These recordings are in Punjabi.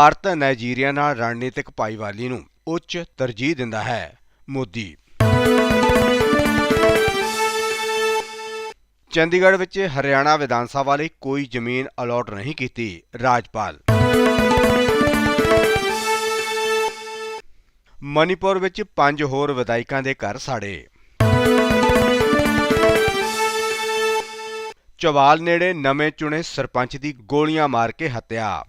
ਭਾਰਤ ਨਾਈਜੀਰੀਆ ਨਾਲ ਰਣਨੀਤਿਕ ਭਾਈਵਾਲੀ ਨੂੰ ਉੱਚ ਤਰਜੀਹ ਦਿੰਦਾ ਹੈ ਮੋਦੀ। ਚੰਡੀਗੜ੍ਹ ਵਿੱਚ ਹਰਿਆਣਾ ਵਿਧਾਨ ਸਭਾ ਲਈ ਕੋਈ ਜ਼ਮੀਨ ਅਲਾਟ ਨਹੀਂ ਕੀਤੀ ਰਾਜਪਾਲ। ਮਨੀਪੁਰ ਵਿੱਚ ਪੰਜ ਹੋਰ ਵਿਧਾਇਕਾਂ ਦੇ ਘਰ ਸਾੜੇ। ਚਵਾਲ ਨੇੜੇ ਨਵੇਂ ਚੁਣੇ ਸਰਪੰਚ ਦੀ ਗੋਲੀਆਂ ਮਾਰ ਕੇ ਹੱਤਿਆ।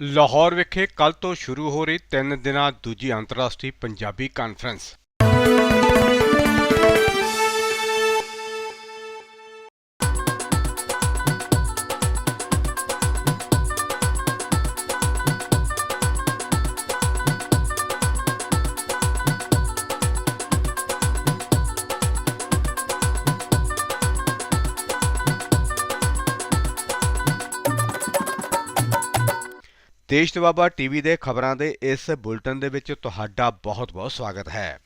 ਲਾਹੌਰ ਵਿਖੇ ਕੱਲ ਤੋਂ ਸ਼ੁਰੂ ਹੋ ਰਹੀ 3 ਦਿਨਾਂ ਦੂਜੀ ਅੰਤਰਰਾਸ਼ਟਰੀ ਪੰਜਾਬੀ ਕਾਨਫਰੰਸ ਦੇਸ਼ ਦਵਾਬਾ ਟੀਵੀ ਦੇ ਖਬਰਾਂ ਦੇ ਇਸ ਬੁਲਟਨ ਦੇ ਵਿੱਚ ਤੁਹਾਡਾ ਬਹੁਤ-ਬਹੁਤ ਸਵਾਗਤ ਹੈ।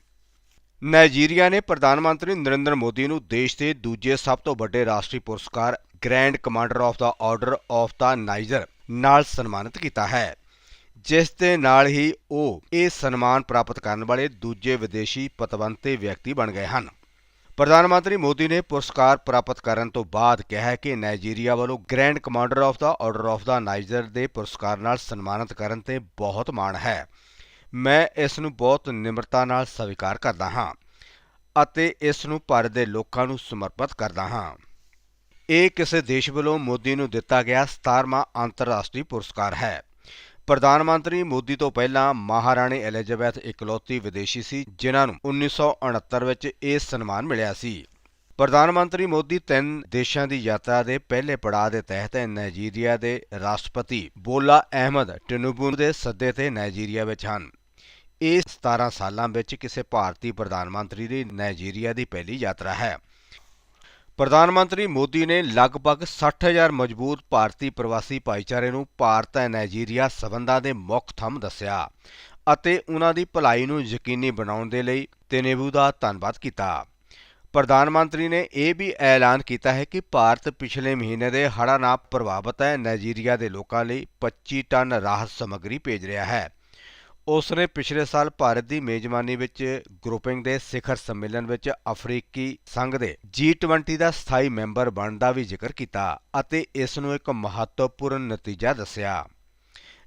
ਨਾਈਜੀਰੀਆ ਨੇ ਪ੍ਰਧਾਨ ਮੰਤਰੀ ਨਰਿੰਦਰ ਮੋਦੀ ਨੂੰ ਦੇਸ਼ ਦੇ ਦੂਜੇ ਸਭ ਤੋਂ ਵੱਡੇ ਰਾਸ਼ਟਰੀ ਪੁਰਸਕਾਰ grand commander of the order of the Niger ਨਾਲ ਸਨਮਾਨਿਤ ਕੀਤਾ ਹੈ। ਜਿਸ ਦੇ ਨਾਲ ਹੀ ਉਹ ਇਹ ਸਨਮਾਨ ਪ੍ਰਾਪਤ ਕਰਨ ਵਾਲੇ ਦੂਜੇ ਵਿਦੇਸ਼ੀ ਪਤਵੰਤੇ ਵਿਅਕਤੀ ਬਣ ਗਏ ਹਨ। ਪ੍ਰਧਾਨ ਮੰਤਰੀ ਮੋਦੀ ਨੇ ਪੁਰਸਕਾਰ ਪ੍ਰਾਪਤ ਕਰਨ ਤੋਂ ਬਾਅਦ ਕਿਹਾ ਕਿ ਨਾਈਜੀਰੀਆ ਵੱਲੋਂ grand commander of the, order of the Niger ਦੇ ਪੁਰਸਕਾਰ ਨਾਲ ਸਨਮਾਨਿਤ ਕਰਨ ਤੇ ਬਹੁਤ ਮਾਣ ਹੈ। ਮੈਂ ਇਸ ਨੂੰ ਬਹੁਤ ਨਿਮਰਤਾ ਨਾਲ ਸਵੀਕਾਰ ਕਰਦਾ ਹਾਂ ਅਤੇ ਇਸ ਨੂੰ ਭਾਰਤ ਦੇ ਲੋਕਾਂ ਨੂੰ ਸਮਰਪਿਤ ਕਰਦਾ ਹਾਂ। ਇਹ ਕਿਸੇ ਦੇਸ਼ ਵੱਲੋਂ ਮੋਦੀ ਨੂੰ ਦਿੱਤਾ ਗਿਆ 17ਵਾਂ ਅੰਤਰਰਾਸ਼ਟਰੀ ਪੁਰਸਕਾਰ ਹੈ। ਪ੍ਰਧਾਨ ਮੰਤਰੀ ਮੋਦੀ ਤੋਂ ਪਹਿਲਾਂ ਮਹਾਰਾਣੀ ਐਲਿਜ਼ਾਬੈਥ ਇਕਲੌਤੀ ਵਿਦੇਸ਼ੀ ਸੀ, ਜਿਨ੍ਹਾਂ ਨੂੰ 1969 ਵਿੱਚ ਇਹ ਸਨਮਾਨ ਮਿਲਿਆ ਸੀ। ਪ੍ਰਧਾਨ ਮੰਤਰੀ ਮੋਦੀ ਤਿੰਨ ਦੇਸ਼ਾਂ ਦੀ ਯਾਤਰਾ ਦੇ ਪਹਿਲੇ ਪੜਾਅ ਦੇ ਤਹਿਤ ਨਾਈਜੀਰੀਆ ਦੇ ਰਾਸ਼ਟਰਪਤੀ ਬੋਲਾ ਅਹਿਮਦ ਟਿਨੂਬੂ ਦੇ ਸੱਦੇ ਤੇ ਨਾਈਜੀਰੀਆ ਵਿੱਚ ਹਨ। ਇਹ 17 ਸਾਲਾਂ ਵਿੱਚ ਕਿਸੇ ਭਾਰਤੀ ਪ੍ਰਧਾਨ ਮੰਤਰੀ ਦੀ ਨਾਈਜੀਰੀਆ ਦੀ ਪਹਿਲੀ ਯਾਤਰਾ ਹੈ। ਪ੍ਰਧਾਨ ਮੰਤਰੀ ਮੋਦੀ ਨੇ ਲਗਭਗ 60000 ਮਜ਼ਬੂਤ ਭਾਰਤੀ ਪ੍ਰਵਾਸੀ ਭਾਈਚਾਰੇ ਨੂੰ ਭਾਰਤ ਅਤੇ ਨਾਈਜੀਰੀਆ ਸਬੰਧਾਂ ਦੇ ਮੁੱਖ ਥੰਮ ਦੱਸਿਆ ਅਤੇ ਉਹਨਾਂ ਦੀ ਭਲਾਈ ਨੂੰ ਯਕੀਨੀ ਬਣਾਉਣ ਦੇ ਲਈ ਤਿਨੇਬੂ ਦਾ ਧੰਨਵਾਦ ਕੀਤਾ। ਪ੍ਰਧਾਨ ਮੰਤਰੀ ਨੇ ਇਹ ਵੀ ਐਲਾਨ ਕੀਤਾ ਹੈ ਕਿ ਭਾਰਤ ਪਿਛਲੇ ਮਹੀਨੇ ਦੇ ਹੜ੍ਹਾਂ ਨਾਲ ਪ੍ਰਭਾਵਿਤ ਹੈ। ਨਾਈਜੀਰੀਆ ਦੇ ਲੋਕਾਂ ਲਈ 25 ਟਨ ਰਾਹਤ ਸਮੱਗਰੀ ਭੇਜ ਰਿਹਾ ਹੈ। ਉਸ ਨੇ ਪਿਛਲੇ ਸਾਲ ਭਾਰਤ ਦੀ ਮੇਜ਼ਬਾਨੀ ਵਿੱਚ ਗਰੁੱਪਿੰਗ ਦੇ ਸਿਖਰ ਸੰਮੇਲਨ ਵਿੱਚ ਅਫਰੀਕੀ ਸੰਘ ਦੇ G20 ਦਾ ਸਥਾਈ ਮੈਂਬਰ ਬਣਨ ਦਾ ਵੀ ਜ਼ਿਕਰ ਕੀਤਾ ਅਤੇ ਇਸ ਨੂੰ ਇੱਕ ਮਹੱਤਵਪੂਰਨ ਨਤੀਜਾ ਦੱਸਿਆ।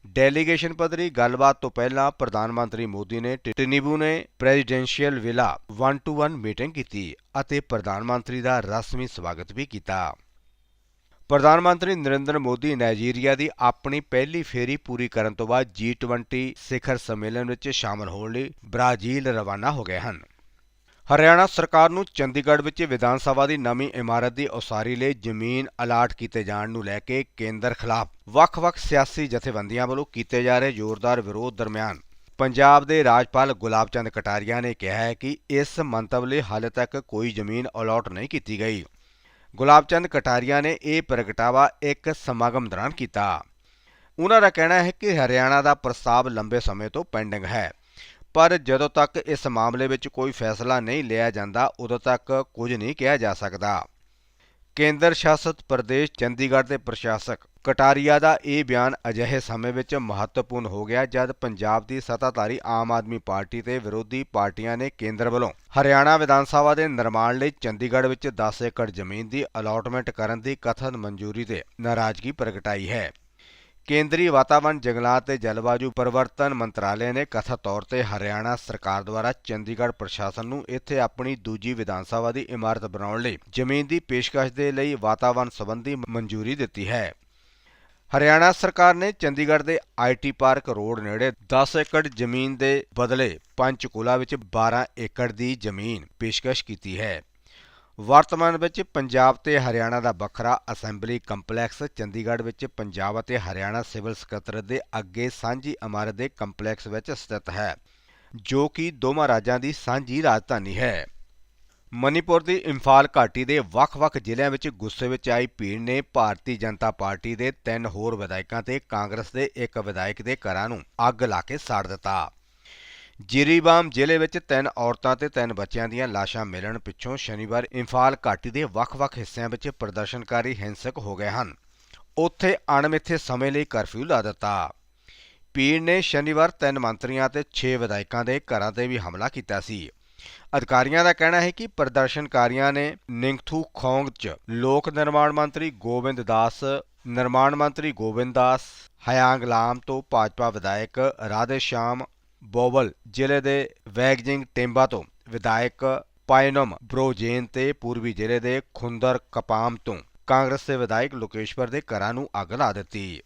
ਡੈਲੀਗੇਸ਼ਨ ਪੱਧਰੀ ਗੱਲਬਾਤ ਤੋਂ ਪਹਿਲਾਂ ਪ੍ਰਧਾਨ ਮੰਤਰੀ ਮੋਦੀ ਨੇ ਟਿਨੀਬੂ ਨੇ ਪ੍ਰੈਜ਼ੀਡੈਂਸ਼ੀਅਲ ਵਿਲਾ 1 ਟੂ 1 ਮੀਟਿੰਗ ਕੀਤੀ ਅਤੇ ਪ੍ਰਧਾਨ ਮੰਤਰੀ ਦਾ ਰਸਮੀ ਸਵਾਗਤ ਵੀ ਕੀਤਾ। ਪ੍ਰਧਾਨ ਮੰਤਰੀ ਨਰਿੰਦਰ ਮੋਦੀ ਨਾਈਜੀਰੀਆ ਦੀ ਆਪਣੀ ਪਹਿਲੀ ਫੇਰੀ ਪੂਰੀ ਕਰਨ ਤੋਂ ਬਾਅਦ G20 ਸਿਖਰ ਸੰਮੇਲਨ ਵਿੱਚ ਸ਼ਾਮਲ ਹੋਣ ਲਈ ਬ੍ਰਾਜ਼ੀਲ ਰਵਾਨਾ ਹੋ ਗਏ ਹਨ। ਹਰਿਆਣਾ ਸਰਕਾਰ ਨੂੰ ਚੰਡੀਗੜ੍ਹ ਵਿੱਚ ਵਿਧਾਨ ਸਭਾ ਦੀ ਨਵੀਂ ਇਮਾਰਤ ਦੀ ਉਸਾਰੀ ਲਈ ਜ਼ਮੀਨ ਅਲਾਟ ਕੀਤੇ ਜਾਣ ਨੂੰ ਲੈ ਕੇ ਕੇਂਦਰ ਖਿਲਾਫ ਵੱਖ-ਵੱਖ ਸਿਆਸੀ ਜਥੇਬੰਦੀਆਂ ਵੱਲੋਂ ਕੀਤੇ ਜਾ ਰਹੇ ਜ਼ੋਰਦਾਰ ਵਿਰੋਧ ਦਰਮਿਆਨ ਪੰਜਾਬ ਦੇ ਰਾਜਪਾਲ ਗੁਲਾਬ ਚੰਦ ਕਟਾਰੀਆ ਨੇ ਕਿਹਾ ਹੈ ਕਿ ਇਸ ਮੰਤਵ ਲਈ ਹਾਲੇ ਤੱਕ ਕੋਈ ਜ਼ਮੀਨ ਅਲਾਟ ਨਹੀਂ ਕੀਤੀ ਗਈ। ਗੁਲਾਬ ਚੰਦ ਕਟਾਰੀਆ ਨੇ ਇਹ ਪ੍ਰਗਟਾਵਾ ਇੱਕ ਸਮਾਗਮ ਦੌਰਾਨ ਕੀਤਾ। ਉਹਨਾਂ ਦਾ ਕਹਿਣਾ ਹੈ ਕਿ ਹਰਿਆਣਾ ਦਾ ਪ੍ਰਸਤਾਵ ਲੰਬੇ ਸਮੇਂ ਤੋਂ ਪੈਂਡਿੰਗ ਹੈ। ਪਰ ਜਦੋਂ ਤੱਕ ਇਸ ਮਾਮਲੇ ਵਿੱਚ ਕੋਈ ਫੈਸਲਾ ਨਹੀਂ ਲਿਆ ਜਾਂਦਾ, ਉਦੋਂ ਤੱਕ ਕੁਝ ਨਹੀਂ ਕਿਹਾ ਜਾ ਸਕਦਾ। ਕੇਂਦਰ ਸ਼ਾਸਤ ਪ੍ਰਦੇਸ਼ ਚੰਡੀਗੜ੍ਹ ਦੇ ਪ੍ਰਸ਼ਾਸਕ। ਕਟਾਰੀਆ ਦਾ ਇਹ ਬਿਆਨ ਅਜਿਹੇ ਸਮੇਂ ਵਿੱਚ ਮਹੱਤਵਪੂਰਨ ਹੋ ਗਿਆ ਜਦ ਪੰਜਾਬ ਦੀ ਸੱਤਾਧਾਰੀ ਆਮ ਆਦਮੀ ਪਾਰਟੀ ਤੇ ਵਿਰੋਧੀ ਪਾਰਟੀਆਂ ਨੇ ਕੇਂਦਰ ਵੱਲੋਂ ਹਰਿਆਣਾ ਵਿਧਾਨ ਸਭਾ ਦੇ ਨਿਰਮਾਣ ਲਈ ਚੰਡੀਗੜ੍ਹ ਵਿੱਚ 10 ਏਕੜ ਜ਼ਮੀਨ ਦੀ ਅਲਾਟਮੈਂਟ ਕਰਨ ਦੀ ਕਥਨ ਮਨਜ਼ੂਰੀ ਤੇ ਨਾਰਾਜ਼ਗੀ ਪ੍ਰਗਟਾਈ ਹੈ। ਕੇਂਦਰੀ ਵਾਤਾਵਰਣ ਜੰਗਲਾਤ ਤੇ ਜਲਵਾਯੂ ਪਰਿਵਰਤਨ ਮੰਤਰਾਲੇ ਨੇ ਕਥਿਤ ਤੌਰ ਤੇ ਹਰਿਆਣਾ ਸਰਕਾਰ ਦੁਆਰਾ ਚੰਡੀਗੜ੍ਹ ਪ੍ਰਸ਼ਾਸਨ ਨੂੰ ਇੱਥੇ ਆਪਣੀ ਦੂਜੀ ਵਿਧਾਨ ਸਭਾ ਦੀ ਇਮਾਰਤ ਬਣਾਉਣ ਲਈ ਜ਼ਮੀਨ ਦੀ ਪੇਸ਼ਕਸ਼ ਦੇ ਲਈ ਵਾਤਾਵਰਣ ਸੰਬੰਧੀ ਮਨਜ਼ੂਰੀ ਦਿੱਤੀ ਹੈ। ਹਰਿਆਣਾ ਸਰਕਾਰ ਨੇ ਚੰਡੀਗੜ੍ਹ ਦੇ ਆਈਟੀ ਪਾਰਕ ਰੋਡ ਨੇੜੇ 10 ਏਕੜ ਜ਼ਮੀਨ ਦੇ ਬਦਲੇ ਪੰਚਕੂਲਾ ਵਿੱਚ 12 ਏਕੜ ਦੀ ਜ਼ਮੀਨ ਪੇਸ਼ਕਸ਼ ਕੀਤੀ ਹੈ। ਵਰਤਮਾਨ ਵਿੱਚ ਪੰਜਾਬ ਤੇ ਹਰਿਆਣਾ ਦਾ ਵੱਖਰਾ ਅਸੈਂਬਲੀ ਕੰਪਲੈਕਸ, ਚੰਡੀਗੜ੍ਹ ਵਿੱਚ ਪੰਜਾਬ ਅਤੇ ਹਰਿਆਣਾ ਸਿਵਲ ਸਕੱਤਰੇਤ ਦੇ ਅੱਗੇ ਸਾਂਝੀ ਇਮਾਰਤ ਦੇ ਕੰਪਲੈਕਸ ਵਿੱਚ ਸਥਿਤ ਹੈ, ਜੋ ਕਿ ਦੋਵਾਂ ਰਾਜਾਂ ਦੀ ਸਾਂਝੀ ਰਾਜਧਾਨੀ ਹੈ। ਮਨੀਪੁਰ ਦੀ ਇੰਫਾਲ ਘਾਟੀ ਦੇ ਵੱਖ-ਵੱਖ ਜ਼ਿਲ੍ਹਿਆਂ ਵਿੱਚ ਗੁੱਸੇ ਵਿੱਚ ਆਈ ਭੀੜ ਨੇ ਭਾਰਤੀ ਜਨਤਾ ਪਾਰਟੀ ਦੇ ਤਿੰਨ ਹੋਰ ਵਿਧਾਇਕਾਂ ਤੇ ਕਾਂਗਰਸ ਦੇ ਇੱਕ ਵਿਧਾਇਕ ਦੇ ਘਰਾਂ ਨੂੰ ਅੱਗ ਲਾ ਕੇ ਸਾੜ ਦਿੱਤਾ। ਜਿਰੀਬਾਮ ਜ਼ਿਲ੍ਹੇ ਵਿੱਚ ਤਿੰਨ ਔਰਤਾਂ ਤੇ ਤਿੰਨ ਬੱਚਿਆਂ ਦੀਆਂ ਲਾਸ਼ਾਂ ਮਿਲਣ ਪਿੱਛੋਂ ਸ਼ਨੀਵਾਰ ਇੰਫਾਲ ਘਾਟੀ ਦੇ ਵੱਖ-ਵੱਖ ਹਿੱਸਿਆਂ ਵਿੱਚ ਪ੍ਰਦਰਸ਼ਨਕਾਰੀ ਹਿੰਸਕ ਹੋ ਗਏ ਹਨ। ਉੱਥੇ ਅਣਮਿੱਥੇ ਸਮੇਂ ਲਈ ਕਰਫਿਊ ਲਾ ਦਿੱਤਾ। ਪੀਰ ਨੇ ਸ਼ਨੀਵਾਰ ਤਿੰਨ ਮੰਤਰੀਆਂ ਤੇ 6 ਵਿਧਾਇਕਾਂ ਦੇ ਘਰਾਂ ਤੇ ਵੀ ਹਮਲਾ ਕੀਤਾ ਸੀ। ਅਧਿਕਾਰੀਆਂ ਦਾ ਕਹਿਣਾ ਹੈ ਕਿ ਪ੍ਰਦਰਸ਼ਨਕਾਰੀਆਂ ਨੇ ਨਿੰਗਥੂ ਖੌਂਗ 'ਚ ਲੋਕ ਨਿਰਮਾਣ ਮੰਤਰੀ ਗੋਬਿੰਦ ਦਾਸ, ਨਿਰਮਾਣ ਮੰਤਰੀ ਗੋਬਿੰਦ ਦਾਸ ਹਯਾਂਗਲਾਮ ਤੋਂ ਭਾਜਪਾ ਵਿਧਾਇਕ ਰਾਧੇ ਸ਼ਾਮ ਬੋਵਲ ਜ਼ਿਲ੍ਹੇ ਦੇ ਵੈਗਜਿੰਗ ਟੇਂਬਾ ਤੋਂ ਵਿਧਾਇਕ ਪਾਇਨਮ ਬ੍ਰੋਜੇਨ ਤੇ ਪੂਰਬੀ ਜ਼ਿਲ੍ਹੇ ਦੇ ਖੁੰਦਰ ਕਪਾਮ ਤੋਂ ਕਾਂਗਰਸ ਦੇ ਵਿਧਾਇਕ ਲੋਕੇਸ਼ਵਰ ਦੇ ਘਰਾਂ ਨੂੰ ਅੱਗ ਲਾ ਦਿੱਤੀ।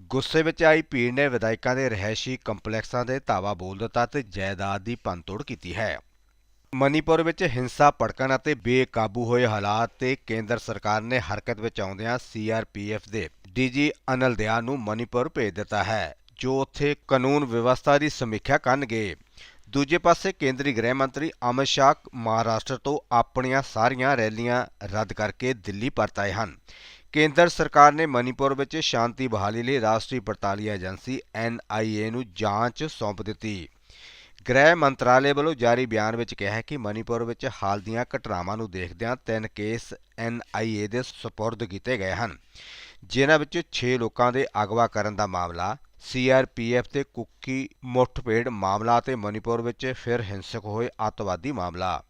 ਗੁੱਸੇ ਵਿੱਚ ਆਈ ਭੀੜ ਨੇ ਵਿਧਾਇਕਾਂ ਦੇ ਰਹਿائشੀ ਕੰਪਲੈਕਸਾਂ ਦੇ ਧਾਵਾ ਬੋਲ ਦਿੱਤਾ ਤੇ ਜਾਇਦਾਦ ਦੀ ਪੰਤੋੜ ਕੀਤੀ ਹੈ। ਮਨੀਪੁਰ ਵਿੱਚ ਹਿੰਸਾ ਭੜਕਣ ਅਤੇ ਬੇਕਾਬੂ ਹੋਏ ਹਾਲਾਤ ਤੇ ਕੇਂਦਰ ਸਰਕਾਰ ਨੇ ਹਰਕਤ ਵਿੱਚ ਆਉਂਦਿਆਂ ਸੀਆਰਪੀਐਫ ਦੇ ਡੀਜੀ ਅਨਲ ਦਿਆ ਨੂੰ ਮਨੀਪੁਰ ਭੇਜ ਦਿੱਤਾ ਹੈ। ਜੋ ਉੱਥੇ ਕਾਨੂੰਨ ਵਿਵਸਥਾ ਦੀ ਸਮੀਖਿਆ ਕਰਨਗੇ। ਦੂਜੇ ਪਾਸੇ ਕੇਂਦਰੀ ਗ੍ਰਹਿ ਮੰਤਰੀ ਅਮਿਤ ਸ਼ਾਹ ਮਹਾਰਾਸ਼ਟਰ ਤੋਂ ਆਪਣੀਆਂ ਸਾਰੀਆਂ ਰੈਲੀਆਂ ਰੱਦ ਕਰਕੇ ਦਿੱਲੀ ਪਰਤ ਆਏ ਹਨ। ਕੇਂਦਰ ਸਰਕਾਰ ਨੇ ਮਨੀਪੁਰ ਵਿੱਚ ਸ਼ਾਂਤੀ ਬਹਾਲੀ ਲਈ ਰਾਸ਼ਟਰੀ ਪੜਤਾਲੀ ਏਜੰਸੀ ਐਨਆਈਏ ਨੂੰ ਜਾਂਚ ਸੌਂਪ ਦਿੱਤੀ। ਗ੍ਰਹਿ ਮੰਤਰਾਲੇ ਵੱਲੋਂ ਜਾਰੀ ਬਿਆਨ ਵਿੱਚ ਕਿਹਾ ਹੈ ਕਿ ਮਨੀਪੁਰ ਵਿੱਚ ਹਾਲ ਦੀਆਂ ਘਟਨਾਵਾਂ ਨੂੰ ਦੇਖਦਿਆਂ ਤਿੰਨ ਕੇਸ ਐਨਆਈਏ ਦੇ ਸਪੁਰਦ ਕੀਤੇ ਗਏ ਹਨ, ਜਿਨ੍ਹਾਂ ਵਿੱਚ 6 ਲੋਕਾਂ ਦੇ ਅਗਵਾ ਕਰਨ ਦਾ ਮਾਮਲਾ ਸੀਆਰਪੀਐਫ ਤੇ ਕੁੱਕੀ ਮੁੱਠਭੇੜ ਮਾਮਲਾ ਤੇ ਮਨੀਪੁਰ ਵਿੱਚ ਫਿਰ ਹਿੰਸਕ ਹੋਏ ਅੱਤਵਾਦੀ ਮਾਮਲਾ।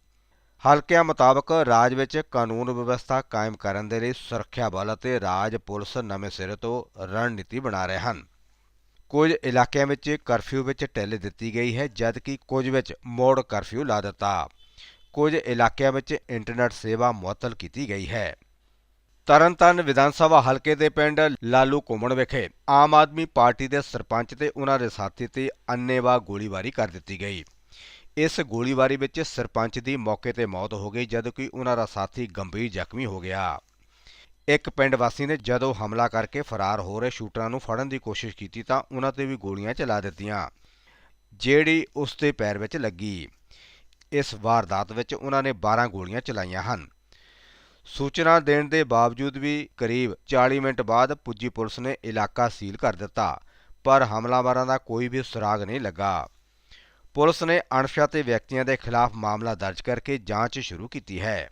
ਹਲਕਿਆਂ ਮੁਤਾਬਕ ਰਾਜ ਵਿੱਚ ਕਾਨੂੰਨ ਵਿਵਸਥਾ ਕਾਇਮ ਕਰਨ ਦੇ ਲਈ ਸੁਰੱਖਿਆ ਬਲ ਅਤੇ ਰਾਜ ਪੁਲਿਸ ਨਵੇਂ ਸਿਰੇ ਤੋਂ ਰਣਨੀਤੀ ਬਣਾ ਰਹੇ ਹਨ। ਕੁਝ ਇਲਾਕਿਆਂ ਵਿੱਚ ਕਰਫਿਊ ਵਿੱਚ ਢਿੱਲ ਦਿੱਤੀ ਗਈ ਹੈ, ਜਦਕਿ ਕੁਝ ਵਿੱਚ ਮੋੜ ਕਰਫਿਊ ਲਾ ਦਿੱਤਾ। ਕੁਝ ਇਲਾਕਿਆਂ ਵਿੱਚ ਇੰਟਰਨੈਟ ਸੇਵਾ ਮੁਅੱਤਲ ਕੀਤੀ ਗਈ ਹੈ। ਤਰਨਤਾਰਨ ਵਿਧਾਨ ਸਭਾ ਹਲਕੇ ਦੇ ਪਿੰਡ ਲਾਲੂ ਘੁੰਮਣ ਵਿਖੇ ਆਮ ਆਦਮੀ ਪਾਰਟੀ ਦੇ ਸਰਪੰਚ ਤੇ ਉਹਨਾਂ ਦੇ ਸਾਥੀ ਤੇ ਅੰਨੇਵਾਹ ਗੋਲੀਬਾਰੀ ਕਰ ਦਿੱਤੀ ਗਈ। ਇਸ ਗੋਲੀਬਾਰੀ ਵਿੱਚ ਸਰਪੰਚ ਦੀ ਮੌਕੇ ਤੇ ਮੌਤ ਹੋ ਗਈ ਜਦਕਿ ਉਹਨਾਂ ਦਾ ਸਾਥੀ ਗੰਭੀਰ ਜ਼ਖਮੀ ਹੋ ਗਿਆ। ਇੱਕ ਪਿੰਡ ਵਾਸੀ ਨੇ ਜਦੋਂ ਹਮਲਾ ਕਰਕੇ ਫਰਾਰ ਹੋ ਰਹੇ ਸ਼ੂਟਰਾਂ ਨੂੰ ਫੜਨ ਦੀ ਕੋਸ਼ਿਸ਼ ਕੀਤੀ ਤਾਂ ਉਹਨਾਂ ਤੇ ਵੀ ਗੋਲੀਆਂ ਚਲਾ ਦਿੱਤੀਆਂ, ਜਿਹੜੀ ਉਸ ਦੇ ਪੈਰ ਵਿੱਚ ਲੱਗੀ। ਇਸ ਵਾਰਦਾਤ ਵਿੱਚ ਉਹਨਾਂ ਨੇ 12 ਗੋਲੀਆਂ ਚਲਾਈਆਂ ਹਨ। ਸੂਚਨਾ ਦੇਣ ਦੇ ਬਾਵਜੂਦ ਵੀ ਕਰੀਬ 40 ਮਿੰਟ ਬਾਅਦ ਪੁੱਜੀ ਪੁਲਿਸ ਨੇ ਇਲਾਕਾ ਸੀਲ ਕਰ ਦਿੱਤਾ, ਪਰ ਹਮਲਾਵਰਾਂ ਦਾ ਕੋਈ ਵੀ ਸੁਰਾਗ ਨਹੀਂ ਲੱਗਾ। ਪੁਲਿਸ ਨੇ ਅਣਪਛਾਤੇ ਵਿਅਕਤੀਆਂ ਦੇ ਖਿਲਾਫ ਮਾਮਲਾ ਦਰਜ ਕਰਕੇ ਜਾਂਚ ਸ਼ੁਰੂ ਕੀਤੀ ਹੈ।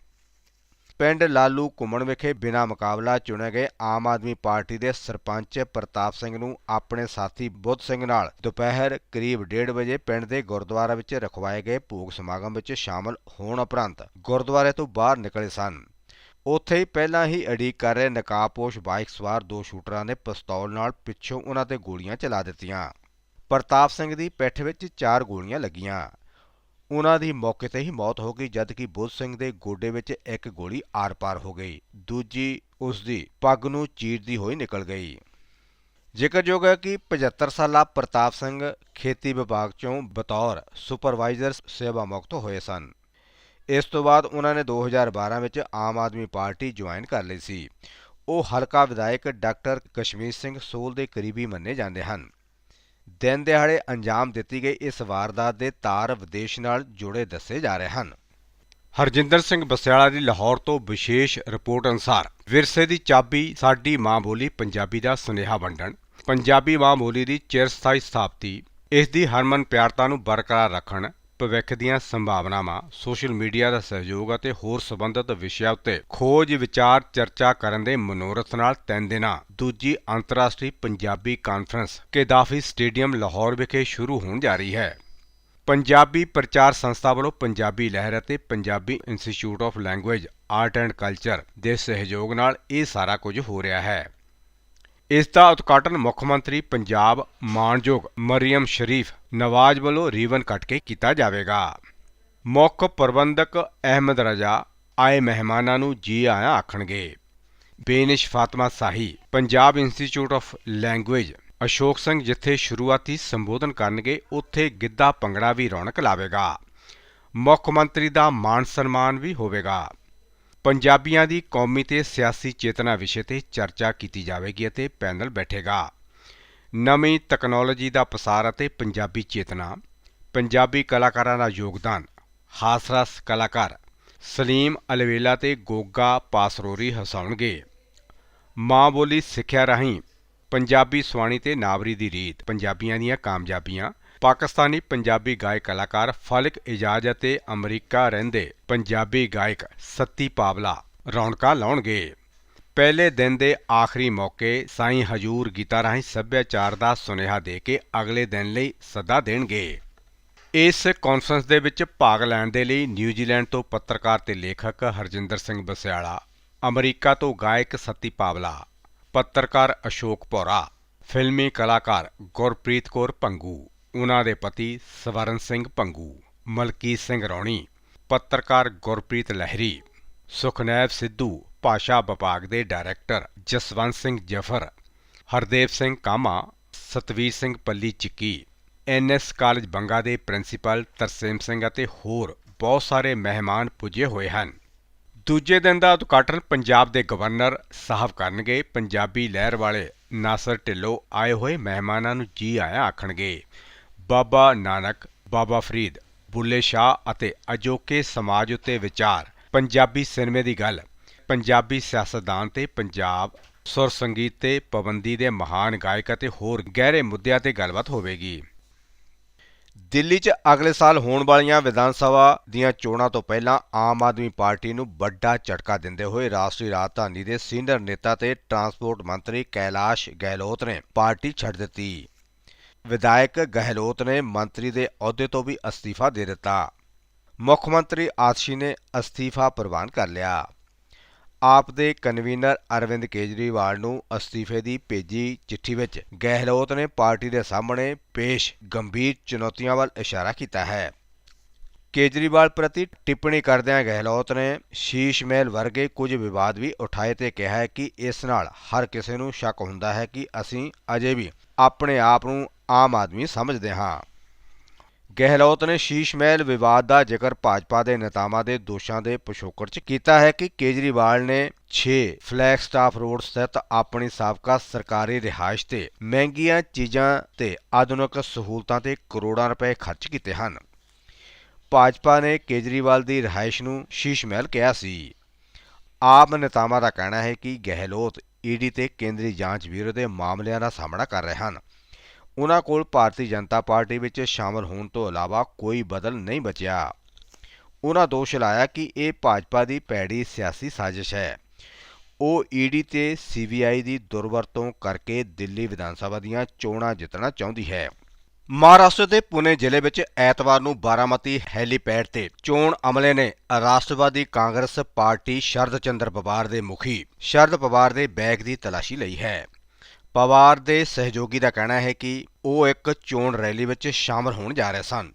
ਪਿੰਡ ਲਾਲੂ ਘੁੰਮਣ ਵਿਖੇ ਬਿਨਾਂ ਮੁਕਾਬਲਾ ਚੁਣੇ ਗਏ ਆਮ ਆਦਮੀ ਪਾਰਟੀ ਦੇ ਸਰਪੰਚ ਪ੍ਰਤਾਪ ਸਿੰਘ ਨੂੰ ਆਪਣੇ ਸਾਥੀ ਬੁੱਧ ਸਿੰਘ ਨਾਲ ਦੁਪਹਿਰ ਕਰੀਬ 1:30 ਵਜੇ ਪਿੰਡ ਦੇ ਗੁਰਦੁਆਰਾ ਵਿੱਚ ਰਖਵਾਏ ਗਏ ਭੋਗ ਸਮਾਗਮ ਵਿੱਚ ਸ਼ਾਮਲ ਹੋਣ ਉਪਰੰਤ ਗੁਰਦੁਆਰੇ ਤੋਂ ਬਾਹਰ ਨਿਕਲੇ ਸਨ। ਉੱਥੇ ਹੀ ਪਹਿਲਾਂ ਹੀ ਅੜੀਕ ਕਰ ਰਹੇ ਨਕਾਬਪੋਸ਼ ਬਾਈਕ ਸਵਾਰ ਦੋ ਸ਼ੂਟਰਾਂ ਨੇ ਪਿਸਤੌਲ ਨਾਲ ਪਿੱਛੋਂ ਉਹਨਾਂ ਤੇ ਗੋਲੀਆਂ ਚਲਾ ਦਿੱਤੀਆਂ। ਪ੍ਰਤਾਪ ਸਿੰਘ ਦੀ ਪਿੱਠ ਵਿੱਚ ਚਾਰ ਗੋਲੀਆਂ ਲੱਗੀਆਂ। ਉਹਨਾਂ ਦੀ ਮੌਕੇ ਤੇ ਹੀ ਮੌਤ ਹੋ ਗਈ, ਜਦਕਿ ਬੁੱਧ ਸਿੰਘ ਦੇ ਗੋਡੇ ਵਿੱਚ ਇੱਕ ਗੋਲੀ ਆਰ-ਪਾਰ ਹੋ ਗਈ। ਦੂਜੀ ਉਸ ਦੀ ਪੱਗ ਨੂੰ ਚੀਰਦੀ ਹੋਈ ਨਿਕਲ ਗਈ। ਜ਼ਿਕਰਯੋਗ ਹੈ ਕਿ 75 ਸਾਲਾ ਪ੍ਰਤਾਪ ਸਿੰਘ ਖੇਤੀ ਵਿਭਾਗ ਚੋਂ ਬਤੌਰ ਸੁਪਰਵਾਈਜ਼ਰ ਸੇਵਾ ਮੁਕਤ ਹੋਏ ਸਨ। ਇਸ ਤੋਂ ਬਾਅਦ ਉਹਨਾਂ ਨੇ 2012 ਵਿੱਚ ਆਮ ਆਦਮੀ ਪਾਰਟੀ ਜੁਆਇਨ ਕਰ ਲਈ ਸੀ। ਉਹ ਹਲਕਾ ਵਿਧਾਇਕ ਡਾਕਟਰ ਕਸ਼ਮੀਰ ਸਿੰਘ ਸੋਲ ਦੇ ਕਰੀਬੀ ਮੰਨੇ ਜਾਂਦੇ ਹਨ। ਦਿਨ ਦਿਹਾੜੇ ਅੰਜਾਮ ਦਿੱਤੀ ਗਈ ਇਸ ਵਾਰਦਾਤ ਦੇ ਤਾਰ ਵਿਦੇਸ਼ ਨਾਲ ਜੁੜੇ ਦੱਸੇ ਜਾ ਰਹੇ ਹਨ। ਹਰਜਿੰਦਰ ਸਿੰਘ ਬਸਿਆਲਾ ਦੀ ਲਾਹੌਰ ਤੋਂ ਵਿਸ਼ੇਸ਼ ਰਿਪੋਰਟ ਅਨੁਸਾਰ ਵਿਰਸੇ ਦੀ ਚਾਬੀ, ਸਾਡੀ ਮਾਂ ਬੋਲੀ ਪੰਜਾਬੀ ਦਾ ਸੁਨੇਹਾ ਵੰਡਣ, ਪੰਜਾਬੀ ਮਾਂ ਬੋਲੀ ਦੀ ਚਿਰਸਥਾਈ ਸਥਾਪਤੀ, ਇਸ ਦੀ ਹਰਮਨ ਪਿਆਰਤਾ ਨੂੰ ਬਰਕਰਾਰ ਰੱਖਣ ਭਵਿੱਖ ਦੀਆਂ ਸੰਭਾਵਨਾਵਾਂ, ਸੋਸ਼ਲ ਮੀਡੀਆ ਦਾ ਸਹਿਯੋਗ ਅਤੇ ਹੋਰ ਸੰਬੰਧਿਤ ਵਿਸ਼ਿਆਂ ਉੱਤੇ ਖੋਜ, ਵਿਚਾਰ, ਚਰਚਾ ਕਰਨ ਦੇ ਮਨੋਰਥ ਨਾਲ ਤਿੰਨ ਦਿਨਾਂ, ਦੂਜੀ ਅੰਤਰਰਾਸ਼ਟਰੀ Punjabi conference Gaddafi stadium Lahore ਵਿਖੇ ਸ਼ੁਰੂ ਹੋਣ ਜਾ ਰਹੀ ਹੈ। ਪੰਜਾਬੀ ਪ੍ਰਚਾਰ ਸੰਸਥਾ ਵੱਲੋਂ ਪੰਜਾਬੀ ਲਹਿਰ ਅਤੇ Punjabi institute of language, art and culture ਦੇ ਸਹਿਯੋਗ ਨਾਲ ਇਹ ਸਾਰਾ ਕੁਝ ਹੋ ਰਿਹਾ ਹੈ। ਇਸ ਦਾ ਉਦਘਾਟਨ ਮੁੱਖ ਮੰਤਰੀ ਪੰਜਾਬ ਮਾਨਯੋਗ ਮਰੀਮ ਸ਼ਰੀਫ ਨਵਾਜ਼ ਵੱਲੋਂ ਰੀਵਨ ਕੱਟ ਕੇ ਕੀਤਾ ਜਾਵੇਗਾ। ਮੁੱਖ ਪ੍ਰਬੰਧਕ ਅਹਿਮਦ ਰਜ਼ਾ, ਆਏ ਮਹਿਮਾਨਾਂ ਨੂੰ ਜੀ ਆਇਆਂ ਆਖਣਗੇ। Benish Fatma Sahi, Punjab institute of language, Ashok Singh ਜਿੱਥੇ ਸ਼ੁਰੂਆਤੀ ਸੰਬੋਧਨ ਕਰਨਗੇ, ਉੱਥੇ ਗਿੱਧਾ ਭੰਗੜਾ ਵੀ ਰੌਣਕ ਲਾਵੇਗਾ। ਮੁੱਖ ਮੰਤਰੀ ਦਾ ਮਾਨ ਸਨਮਾਨ ਵੀ ਹੋਵੇਗਾ। ਪੰਜਾਬੀਆਂ ਦੀ ਕੌਮੀ ਤੇ ਸਿਆਸੀ ਚੇਤਨਾ ਵਿਸ਼ੇ ਤੇ ਚਰਚਾ ਕੀਤੀ ਜਾਵੇਗੀ ਅਤੇ ਪੈਨਲ ਬੈਠੇਗਾ। ਨਵੀਂ ਤਕਨਾਲੋਜੀ ਦਾ ਪਸਾਰ ਅਤੇ ਪੰਜਾਬੀ ਚੇਤਨਾ, ਪੰਜਾਬੀ ਕਲਾਕਾਰਾਂ ਦਾ ਯੋਗਦਾਨ, ਹਾਸਰਸ ਕਲਾਕਾਰ ਸਲੀਮ ਅਲਵੇਲਾ ਤੇ ਗੋਗਾ ਪਾਸਰੋਰੀ ਹਸਾਉਣਗੇ। ਮਾਂ ਬੋਲੀ ਸਿੱਖਿਆ ਰਾਹੀਂ ਪੰਜਾਬੀ ਸਵਾਣੀ ਤੇ ਨਾਵਰੀ ਦੀ ਰੀਤ, ਪੰਜਾਬੀਆਂ ਦੀਆਂ ਕਾਮਯਾਬੀਆਂ ਪਾਕਿਸਤਾਨੀ ਪੰਜਾਬੀ ਗਾਇਕ ਕਲਾਕਾਰ ਫਲਕ ਇਜਾਜ਼ ਅਤੇ ਅਮਰੀਕਾ ਰਹਿੰਦੇ ਪੰਜਾਬੀ ਗਾਇਕ ਸੱਤੀ ਪਾਵਲਾ ਰੌਣਕਾਂ ਲਾਉਣਗੇ। ਪਹਿਲੇ ਦਿਨ ਦੇ ਆਖਰੀ ਮੌਕੇ ਸਾਈਂ ਹਜੂਰ ਗੀਤਾ ਰਾਹੀਂ ਸੱਭਿਆਚਾਰ ਦਾ ਸੁਨੇਹਾ ਦੇ ਕੇ ਅਗਲੇ ਦਿਨ ਲਈ ਸੱਦਾ ਦੇਣਗੇ। ਇਸ ਕਾਨਫਰੰਸ ਦੇ ਵਿੱਚ ਭਾਗ ਲੈਣ ਦੇ ਲਈ ਨਿਊਜ਼ੀਲੈਂਡ ਤੋਂ ਪੱਤਰਕਾਰ ਤੇ ਲੇਖਕ ਹਰਜਿੰਦਰ ਸਿੰਘ ਬਸਿਆਲਾ, ਅਮਰੀਕਾ ਤੋਂ ਗਾਇਕ ਸੱਤੀ ਪਾਵਲਾ, ਪੱਤਰਕਾਰ ਅਸ਼ੋਕ ਭੌਰਾ, ਫਿਲਮੀ ਕਲਾਕਾਰ ਗੁਰਪ੍ਰੀਤ ਕੌਰ ਪੰਗੂ ਉਹਨਾਂ ਦੇ ਪਤੀ ਸਵਰਨ ਸਿੰਘ ਭੰਗੂ, ਮਲਕੀਤ ਸਿੰਘ ਰੌਣੀ, ਪੱਤਰਕਾਰ ਗੁਰਪ੍ਰੀਤ ਲਹਿਰੀ, ਸੁਖਨੈਬ ਸਿੱਧੂ, ਭਾਸ਼ਾ ਵਿਭਾਗ ਦੇ director Jaswant Singh Zafar, Hardev Singh Kama, Satvir Singh Palli Chikki NS college Banga ਦੇ ਪ੍ਰਿੰਸੀਪਲ ਤਰਸੇਮ ਸਿੰਘ ਅਤੇ ਹੋਰ ਬਹੁਤ ਸਾਰੇ ਮਹਿਮਾਨ ਪੁੱਜੇ ਹੋਏ ਹਨ। ਦੂਜੇ ਦਿਨ ਦਾ ਉਦਘਾਟਨ ਪੰਜਾਬ ਦੇ ਗਵਰਨਰ ਸਾਹਿਬ ਕਰਨਗੇ। ਪੰਜਾਬੀ ਲਹਿਰ ਵਾਲੇ ਨਾਸਰ ਢਿੱਲੋਂ ਆਏ ਹੋਏ ਮਹਿਮਾਨਾਂ ਨੂੰ ਜੀ ਆਇਆ ਆਖਣਗੇ। ਬਾਬਾ ਨਾਨਕ, ਬਾਬਾ ਫਰੀਦ, ਬੁੱਲੇ ਸ਼ਾਹ ਅਤੇ ਅਜੋਕੇ ਸਮਾਜ ਉੱਤੇ ਵਿਚਾਰ। ਪੰਜਾਬੀ ਸਿਨੇਮੇ ਦੀ ਗੱਲ। ਪੰਜਾਬੀ ਸਿਆਸਤਦਾਨ ਤੇ ਪੰਜਾਬ ਸੁਰ ਸੰਗੀਤ ਤੇ ਪਾਬੰਦੀ ਦੇ ਮਹਾਨ ਗਾਇਕ ਅਤੇ ਹੋਰ ਗਹਿਰੇ ਮੁੱਦਿਆਂ ਤੇ ਗੱਲਬਾਤ ਹੋਵੇਗੀ। ਦਿੱਲੀ 'ਚ ਅਗਲੇ ਸਾਲ ਹੋਣ ਵਾਲੀਆਂ ਵਿਧਾਨ ਸਭਾ ਦੀਆਂ ਚੋਣਾਂ ਤੋਂ ਪਹਿਲਾਂ ਆਮ ਆਦਮੀ ਪਾਰਟੀ ਨੂੰ ਵੱਡਾ ਝਟਕਾ ਦਿੰਦੇ ਹੋਏ ਰਾਸ਼ਟਰੀ ਰਾਜਧਾਨੀ ਦੇ ਸੀਨੀਅਰ ਨੇਤਾ ਤੇ ਟਰਾਂਸਪੋਰਟ ਮੰਤਰੀ ਕੈਲਾਸ਼ ਗਹਿਲੋਤ ਨੇ ਪਾਰਟੀ ਛੱਡ ਦਿੱਤੀ। ਵਿਧਾਇਕ ਗਹਿਲੋਤ ਨੇ ਮੰਤਰੀ ਦੇ ਅਹੁਦੇ ਤੋਂ ਵੀ ਅਸਤੀਫਾ ਦੇ ਦਿੱਤਾ। ਮੁੱਖ ਮੰਤਰੀ ਆਤਸ਼ੀ ਨੇ ਅਸਤੀਫਾ ਪ੍ਰਵਾਨ ਕਰ ਲਿਆ। ਆਪ ਦੇ ਕਨਵੀਨਰ ਅਰਵਿੰਦ ਕੇਜਰੀਵਾਲ ਨੂੰ ਅਸਤੀਫੇ ਦੀ ਭੇਜੀ ਚਿੱਠੀ ਵਿੱਚ ਗਹਿਲੋਤ ਨੇ ਪਾਰਟੀ ਦੇ ਸਾਹਮਣੇ ਪੇਸ਼ ਗੰਭੀਰ ਚੁਣੌਤੀਆਂ ਵੱਲ ਇਸ਼ਾਰਾ ਕੀਤਾ ਹੈ। ਕੇਜਰੀਵਾਲ ਪ੍ਰਤੀ ਟਿੱਪਣੀ ਕਰਦਿਆਂ ਗਹਿਲੋਤ ਨੇ ਸ਼ੀਸ਼ ਮਹਿਲ ਵਰਗੇ ਕੁਝ ਵਿਵਾਦ ਵੀ ਉਠਾਏ ਤੇ ਕਿਹਾ ਹੈ ਕਿ ਇਸ ਨਾਲ ਹਰ ਕਿਸੇ ਨੂੰ ਸ਼ੱਕ ਹੁੰਦਾ ਹੈ ਕਿ ਅਸੀਂ ਅਜੇ ਵੀ ਆਪਣੇ ਆਪ ਨੂੰ ਆਮ ਆਦਮੀ ਸਮਝਦੇ ਹਾਂ। ਗਹਿਲੋਤ ਨੇ ਸ਼ੀਸ਼ ਮਹਿਲ ਵਿਵਾਦ ਦਾ ਜ਼ਿਕਰ ਭਾਜਪਾ ਦੇ ਨੇਤਾਵਾਂ ਦੇ ਦੋਸ਼ਾਂ ਦੇ ਪਿਛੋਕੜ 'ਚ ਕੀਤਾ ਹੈ ਕਿ ਕੇਜਰੀਵਾਲ ਨੇ 6 ਫਲੈਗਸਟਾਫ ਰੋਡ ਸਥਿਤ ਆਪਣੀ ਸਾਬਕਾ ਸਰਕਾਰੀ ਰਿਹਾਇਸ਼ ਤੇ ਮਹਿੰਗੀਆਂ ਚੀਜ਼ਾਂ ਤੇ ਆਧੁਨਿਕ ਸਹੂਲਤਾਂ ਤੇ ਕਰੋੜਾਂ ਰੁਪਏ ਖਰਚ ਕੀਤੇ ਹਨ। ਭਾਜਪਾ ਨੇ ਕੇਜਰੀਵਾਲ ਦੀ ਰਿਹਾਇਸ਼ ਨੂੰ ਸ਼ੀਸ਼ ਮਹਿਲ ਕਿਹਾ ਸੀ। ਆਪ ਨੇਤਾਵਾਂ ਦਾ ਕਹਿਣਾ ਹੈ ਕਿ ਗਹਿਲੋਤ ਈਡੀ ਤੇ ਕੇਂਦਰੀ ਜਾਂਚ ਬਿਊਰੋ ਦੇ ਮਾਮਲਿਆਂ ਦਾ ਸਾਹਮਣਾ ਕਰ ਰਹੇ ਹਨ। ਉਹਨਾਂ ਕੋਲ ਭਾਰਤੀ ਜਨਤਾ ਪਾਰਟੀ ਵਿੱਚ ਸ਼ਾਮਲ ਹੋਣ ਤੋਂ ਇਲਾਵਾ ਕੋਈ ਬਦਲ ਨਹੀਂ ਬਚਿਆ। ਉਨ੍ਹਾਂ ਦੋਸ਼ ਲਾਇਆ ਕਿ ਇਹ ਭਾਜਪਾ ਦੀ ਪੈੜੀ ਸਿਆਸੀ ਸਾਜ਼ਿਸ਼ ਹੈ। ਉਹ ਈਡੀ ਤੇ ਸੀਬੀਆਈ ਦੀ ਦੁਰਵਰਤੋਂ ਕਰਕੇ ਦਿੱਲੀ ਵਿਧਾਨ ਸਭਾ ਦੀਆਂ ਚੋਣਾਂ ਜਿੱਤਣਾ ਚਾਹੁੰਦੀ ਹੈ। ਮਹਾਰਾਸ਼ਟਰ ਦੇ ਪੁਨੇ ਜ਼ਿਲ੍ਹੇ ਵਿੱਚ ਐਤਵਾਰ ਨੂੰ ਬਾਰਾਮਤੀ ਹੈਲੀਪੈਡ ਤੇ ਚੋਣ ਅਮਲੇ ਨੇ ਰਾਸ਼ਟਰਵਾਦੀ ਕਾਂਗਰਸ ਪਾਰਟੀ ਸ਼ਰਦ ਚੰਦਰ ਪਵਾਰ ਦੇ ਮੁਖੀ ਸ਼ਰਦ ਪਵਾਰ ਦੇ ਬੈਗ ਦੀ ਤਲਾਸ਼ੀ ਲਈ ਹੈ। ਪਵਾਰ ਦੇ ਸਹਿਯੋਗੀ ਦਾ ਕਹਿਣਾ ਹੈ ਕਿ ਉਹ ਇੱਕ ਚੋਣ ਰੈਲੀ ਵਿੱਚ ਸ਼ਾਮਲ ਹੋਣ ਜਾ ਰਹੇ ਸਨ।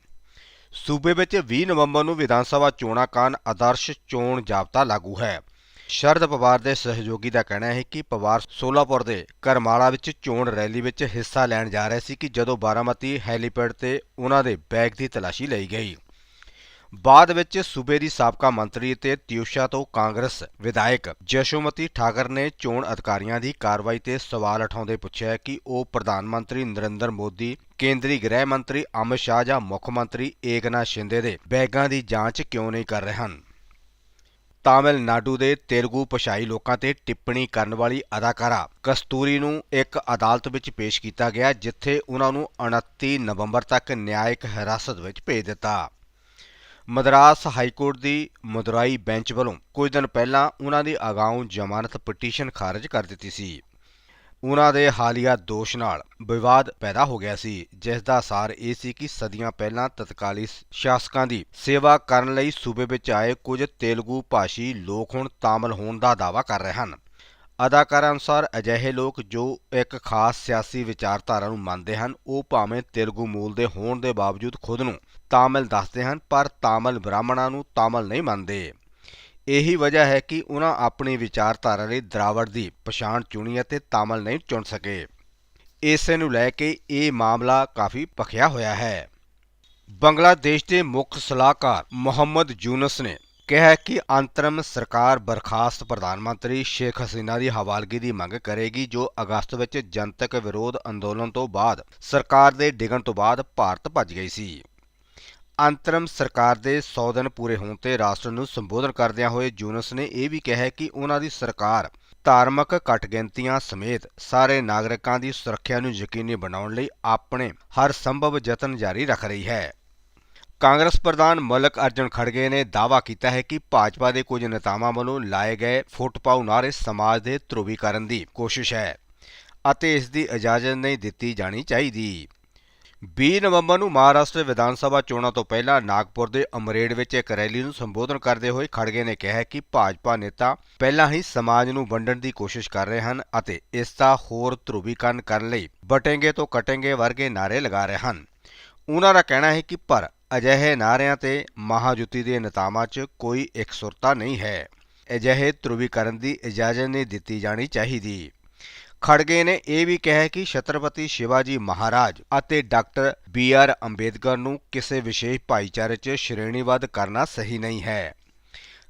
ਸੂਬੇ ਵਿੱਚ 20 ਨਵੰਬਰ ਨੂੰ ਵਿਧਾਨ ਸਭਾ ਚੋਣਾਂ ਕਾਰਨ ਆਦਰਸ਼ ਚੋਣ ਜਾਬਤਾ ਲਾਗੂ ਹੈ। ਸ਼ਰਦ ਪਵਾਰ ਦੇ ਸਹਿਯੋਗੀ ਦਾ ਕਹਿਣਾ ਹੈ ਕਿ ਪਵਾਰ ਸੋਲਾਪੁਰ ਦੇ ਕਰਮਾਲਾ ਵਿੱਚ ਚੋਣ ਰੈਲੀ ਵਿੱਚ ਹਿੱਸਾ ਲੈਣ ਜਾ ਰਹੇ ਸੀ ਕਿ ਜਦੋਂ ਬਾਰਾਮਤੀ ਹੈਲੀਪੈਡ ਤੇ ਉਹਨਾਂ ਦੇ ਬੈਗ ਦੀ ਤਲਾਸ਼ੀ ਲਈ ਗਈ। ਬਾਅਦ ਵਿੱਚ ਸੂਬੇ ਦੀ ਸਾਬਕਾ ਮੰਤਰੀ ਅਤੇ ਤਿਊਸ਼ਾ ਤੋਂ ਕਾਂਗਰਸ ਵਿਧਾਇਕ ਜਸ਼ੋਮਤੀ ਠਾਕਰ ਨੇ ਚੋਣ ਅਧਿਕਾਰੀਆਂ ਦੀ ਕਾਰਵਾਈ ਤੇ ਸਵਾਲ ਉਠਾਉਂਦੇ ਪੁੱਛਿਆ ਕਿ ਉਹ ਪ੍ਰਧਾਨ ਮੰਤਰੀ ਨਰਿੰਦਰ ਮੋਦੀ, ਕੇਂਦਰੀ ਗ੍ਰਹਿ ਮੰਤਰੀ ਅਮਿਤ ਸ਼ਾਹ ਜਾਂ ਮੁੱਖ ਮੰਤਰੀ ਏਕਨਾਥ ਸ਼ਿੰਦੇ ਦੇ ਬੈਗਾਂ ਦੀ ਜਾਂਚ ਕਿਉਂ ਨਹੀਂ ਕਰ ਰਹੇ ਹਨ? ਤਾਮਿਲਨਾਡੂ ਦੇ ਤੇਲਗੂ ਭਾਸ਼ਾਈ ਲੋਕਾਂ ਤੇ ਟਿੱਪਣੀ ਕਰਨ ਵਾਲੀ ਅਦਾਕਾਰਾ ਕਸਤੂਰੀ ਨੂੰ ਇੱਕ ਅਦਾਲਤ ਵਿੱਚ ਪੇਸ਼ ਕੀਤਾ ਗਿਆ, ਜਿੱਥੇ ਉਹਨਾਂ ਨੂੰ 29 ਨਵੰਬਰ ਤੱਕ ਨਿਆਇਕ ਹਿਰਾਸਤ ਵਿੱਚ ਭੇਜ ਦਿੱਤਾ। ਮਦਰਾਸ ਹਾਈ ਕੋਰਟ ਦੀ ਮਦੁਰਾਈ ਬੈਂਚ ਵੱਲੋਂ ਕੁਝ ਦਿਨ ਪਹਿਲਾਂ ਉਹਨਾਂ ਦੀ ਅਗਾਊਂ ਜ਼ਮਾਨਤ ਪਟੀਸ਼ਨ ਖਾਰਜ ਕਰ ਦਿੱਤੀ ਸੀ। ਉਹਨਾਂ ਦੇ ਹਾਲੀਆ ਦੋਸ਼ ਨਾਲ ਵਿਵਾਦ ਪੈਦਾ ਹੋ ਗਿਆ ਸੀ, ਜਿਸ ਦਾ ਸਾਰ ਇਹ ਸੀ ਕਿ ਸਦੀਆਂ ਪਹਿਲਾਂ ਤਤਕਾਲੀ ਸ਼ਾਸਕਾਂ ਦੀ ਸੇਵਾ ਕਰਨ ਲਈ ਸੂਬੇ ਵਿੱਚ ਆਏ ਕੁਝ ਤੇਲਗੂ ਭਾਸ਼ੀ ਲੋਕ ਹੁਣ ਤਾਮਿਲ ਹੋਣ ਦਾ ਦਾਅਵਾ ਕਰ ਰਹੇ ਹਨ। ਅਦਾਕਾਰਾਂ ਅਨੁਸਾਰ ਅਜਿਹੇ ਲੋਕ ਜੋ ਇੱਕ ਖਾਸ ਸਿਆਸੀ ਵਿਚਾਰਧਾਰਾ ਨੂੰ ਮੰਨਦੇ ਹਨ, ਉਹ ਭਾਵੇਂ ਤੇਲਗੂ ਮੂਲ ਦੇ ਹੋਣ ਦੇ ਬਾਵਜੂਦ ਖੁਦ ਨੂੰ ਤਾਮਿਲ ਦੱਸਦੇ ਹਨ, ਪਰ ਤਾਮਿਲ ਬ੍ਰਾਹਮਣਾਂ ਨੂੰ ਤਾਮਿਲ ਨਹੀਂ ਮੰਨਦੇ। ਇਹੀ ਵਜ੍ਹਾ ਹੈ ਕਿ ਉਹਨਾਂ ਆਪਣੀ ਵਿਚਾਰਧਾਰਾ ਲਈ ਦਰਾਵੜ ਦੀ ਪਛਾਣ ਚੁਣੀ ਅਤੇ ਤਾਮਿਲ ਨਹੀਂ ਚੁਣ ਸਕੇ। ਇਸੇ ਨੂੰ ਲੈ ਕੇ ਇਹ ਮਾਮਲਾ ਕਾਫੀ ਭਖਿਆ ਹੋਇਆ ਹੈ। ਬੰਗਲਾਦੇਸ਼ ਦੇ ਮੁੱਖ ਸਲਾਹਕਾਰ ਮੁਹੰਮਦ ਯੂਨਸ ਨੇ ਕਿਹਾ ਕਿ ਅੰਤਰਮ ਸਰਕਾਰ ਬਰਖਾਸਤ ਪ੍ਰਧਾਨ ਮੰਤਰੀ ਸ਼ੇਖ ਹਸੀਨਾ ਦੀ ਹਵਾਲਗੀ ਦੀ ਮੰਗ ਕਰੇਗੀ, ਜੋ ਅਗਸਤ ਵਿੱਚ ਜਨਤਕ ਵਿਰੋਧ ਅੰਦੋਲਨ ਤੋਂ ਬਾਅਦ ਸਰਕਾਰ ਦੇ ਡਿੱਗਣ ਤੋਂ ਬਾਅਦ ਭਾਰਤ ਭੱਜ ਗਈ ਸੀ। ਅੰਤਰਮ ਸਰਕਾਰ ਦੇ 100 ਦਿਨ ਪੂਰੇ ਹੋਣ ਤੇ ਰਾਸ਼ਟਰ ਨੂੰ ਸੰਬੋਧਨ ਕਰਦਿਆਂ ਹੋਏ ਜੂਨਸ ਨੇ ਇਹ ਵੀ ਕਿਹਾ ਕਿ ਉਹਨਾਂ ਦੀ ਸਰਕਾਰ ਧਾਰਮਿਕ ਘਟਗਿਣਤੀਆਂ ਸਮੇਤ ਸਾਰੇ ਨਾਗਰਿਕਾਂ ਦੀ ਸੁਰੱਖਿਆ ਨੂੰ ਯਕੀਨੀ ਬਣਾਉਣ ਲਈ ਆਪਣੇ ਹਰ ਸੰਭਵ ਯਤਨ ਜਾਰੀ ਰੱਖ ਰਹੀ ਹੈ। ਕਾਂਗਰਸ ਪ੍ਰਧਾਨ ਮਲਕ ਅਰਜਨ ਖੜਗੇ ਨੇ ਦਾਅਵਾ ਕੀਤਾ ਹੈ ਕਿ ਭਾਜਪਾ ਦੇ ਕੁਝ ਨੇਤਾਵਾਂ ਵੱਲੋਂ ਲਾਏ ਗਏ ਫੁੱਟ ਪਾਉ ਨਾਅਰੇ ਸਮਾਜ ਦੇ ਧਰੁਵੀਕਰਨ ਦੀ ਕੋਸ਼ਿਸ਼ ਹੈ ਅਤੇ ਇਸ ਦੀ ਇਜਾਜ਼ਤ ਨਹੀਂ ਦਿੱਤੀ ਜਾਣੀ ਚਾਹੀਦੀ। 20 ਨਵੰਬਰ ਨੂੰ ਮਹਾਰਾਸ਼ਟਰ ਵਿਧਾਨ ਸਭਾ ਚੋਣਾਂ ਤੋਂ ਪਹਿਲਾਂ ਨਾਗਪੁਰ ਦੇ ਅਮਰੇਡ ਵਿੱਚ ਇੱਕ ਰੈਲੀ ਨੂੰ ਸੰਬੋਧਨ ਕਰਦੇ ਹੋਏ ਖੜਗੇ ਨੇ ਕਿਹਾ ਕਿ ਭਾਜਪਾ ਨੇਤਾ ਪਹਿਲਾਂ ਹੀ ਸਮਾਜ ਨੂੰ ਵੰਡਣ ਦੀ ਕੋਸ਼ਿਸ਼ ਕਰ ਰਹੇ ਹਨ ਅਤੇ ਇਸ ਦਾ ਹੋਰ ਧਰੁਵੀਕਰਨ ਕਰਨ ਲਈ ਬਟेंगे ਤੋਂ ਕਟेंगे ਵਰਗੇ ਨਾਅਰੇ ਲਗਾ ਰਹੇ ਹਨ। ਉਹਨਾਂ ਦਾ ਕਹਿਣਾ ਹੈ ਕਿ ਪਰ ਅਜਿਹੇ ਨਾਅਰਿਆਂ ਤੇ ਮਹਾਜੁਤੀ ਦੇ ਨੇਤਾਵਾਂ 'ਚ ਕੋਈ ਇਕਸੁਰਤਾ ਨਹੀਂ ਹੈ। ਅਜਿਹੇ ਧਰੁਵੀਕਰਨ ਦੀ ਇਜਾਜ਼ਤ ਨਹੀਂ ਦਿੱਤੀ ਜਾਣੀ ਚਾਹੀਦੀ। ਖੜਗੇ ਨੇ ਇਹ ਵੀ ਕਿਹਾ ਕਿ ਛਤਰਪਤੀ ਸ਼ਿਵਾਜੀ ਮਹਾਰਾਜ ਅਤੇ ਡਾਕਟਰ ਬੀ ਆਰ ਅੰਬੇਦਕਰ ਨੂੰ ਕਿਸੇ ਵਿਸ਼ੇਸ਼ ਭਾਈਚਾਰੇ 'ਚ ਸ਼੍ਰੇਣੀਬੱਧ ਕਰਨਾ ਸਹੀ ਨਹੀਂ ਹੈ।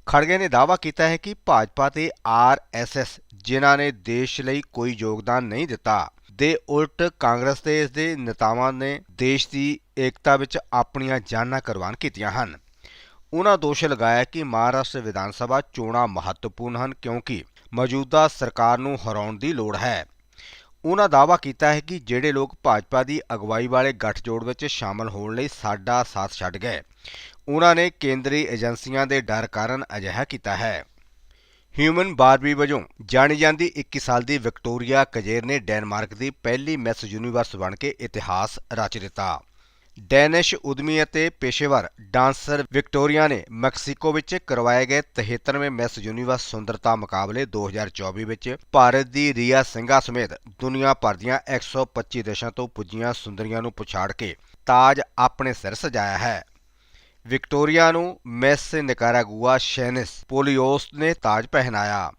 ਖੜਗੇ ਨੇ ਦਾਅਵਾ ਕੀਤਾ ਹੈ ਕਿ ਭਾਜਪਾ ਤੇ ਆਰ ਐਸ ਐਸ, ਜਿਨ੍ਹਾਂ ਨੇ ਦੇਸ਼ ਲਈ ਕੋਈ ਯੋਗਦਾਨ ਨਹੀਂ ਦਿੱਤਾ, ਦੇ ਉਲਟ ਕਾਂਗਰਸ ਤੇ ਇਸ ਦੇ ਨੇਤਾਵਾਂ ਨੇ ਦੇਸ਼ ਦੀ ਏਕਤਾ ਵਿੱਚ ਆਪਣੀਆਂ ਜਾਨਾਂ ਕੁਰਬਾਨ ਕੀਤੀਆਂ ਹਨ। ਉਹਨਾਂ ਦੋਸ਼ ਲਗਾਇਆ ਕਿ ਮਹਾਰਾਸ਼ਟਰ ਵਿਧਾਨ ਸਭਾ ਚੋਣਾਂ ਮਹੱਤਵਪੂਰਨ ਹਨ ਕਿਉਂਕਿ ਮੌਜੂਦਾ ਸਰਕਾਰ ਨੂੰ ਹਰਾਉਣ ਦੀ ਲੋੜ ਹੈ। ਉਹਨਾਂ ਦਾਅਵਾ ਕੀਤਾ ਹੈ ਕਿ ਜਿਹੜੇ ਲੋਕ ਭਾਜਪਾ ਦੀ ਅਗਵਾਈ ਵਾਲੇ ਗੱਠਜੋੜ ਵਿੱਚ ਸ਼ਾਮਲ ਹੋਣ ਲਈ ਸਾਡਾ ਸਾਥ ਛੱਡ ਗਏ। ਉਹਨਾਂ ਨੇ ਕੇਂਦਰੀ ਏਜੰਸੀਆਂ ਦੇ ਡਰ ਕਾਰਨ ਅਜਿਹਾ ਕੀਤਾ ਹੈ। ਹਿਊਮਨ ਬਾਰਬੀ ਵਜੋਂ ਜਾਣੀ ਜਾਂਦੀ 21 ਸਾਲ ਦੀ ਵਿਕਟੋਰੀਆ ਕਜੇਰ ਨੇ ਡੈਨਮਾਰਕ ਦੀ ਪਹਿਲੀ ਮਿਸ ਯੂਨੀਵਰਸ ਬਣ ਕੇ ਇਤਿਹਾਸ ਰਚ ਦਿੱਤਾ। ਡੈਨਿਸ਼ ਉਦਮੀ ਅਤੇ ਪੇਸ਼ੇਵਰ ਡਾਂਸਰ ਵਿਕਟੋਰੀਆ ਨੇ ਮੈਕਸੀਕੋ ਵਿੱਚ ਕਰਵਾਏ ਗਏ 73ਵੇਂ ਮਿਸ ਯੂਨੀਵਰਸ ਸੁੰਦਰਤਾ ਮੁਕਾਬਲੇ 2024 ਵਿੱਚ ਭਾਰਤ ਦੀ ਰੀਆ ਸਿੰਘਾ ਸਮੇਤ ਦੁਨੀਆ ਭਰ ਦੀਆਂ 125 ਦੇਸ਼ਾਂ ਤੋਂ ਪੁੱਜੀਆਂ ਸੁੰਦਰੀਆਂ ਨੂੰ ਪਛਾੜ ਕੇ ਤਾਜ ਆਪਣੇ ਸਿਰ ਸਜਾਇਆ ਹੈ। ਵਿਕਟੋਰੀਆ ਨੂੰ ਮਿਸ ਨਿਕਾਰਾਗੁਆ ਸ਼ੈਨਿਸ ਪੋਲੀਓਸ ਨੇ ਤਾਜ ਪਹਿਨਾਇਆ।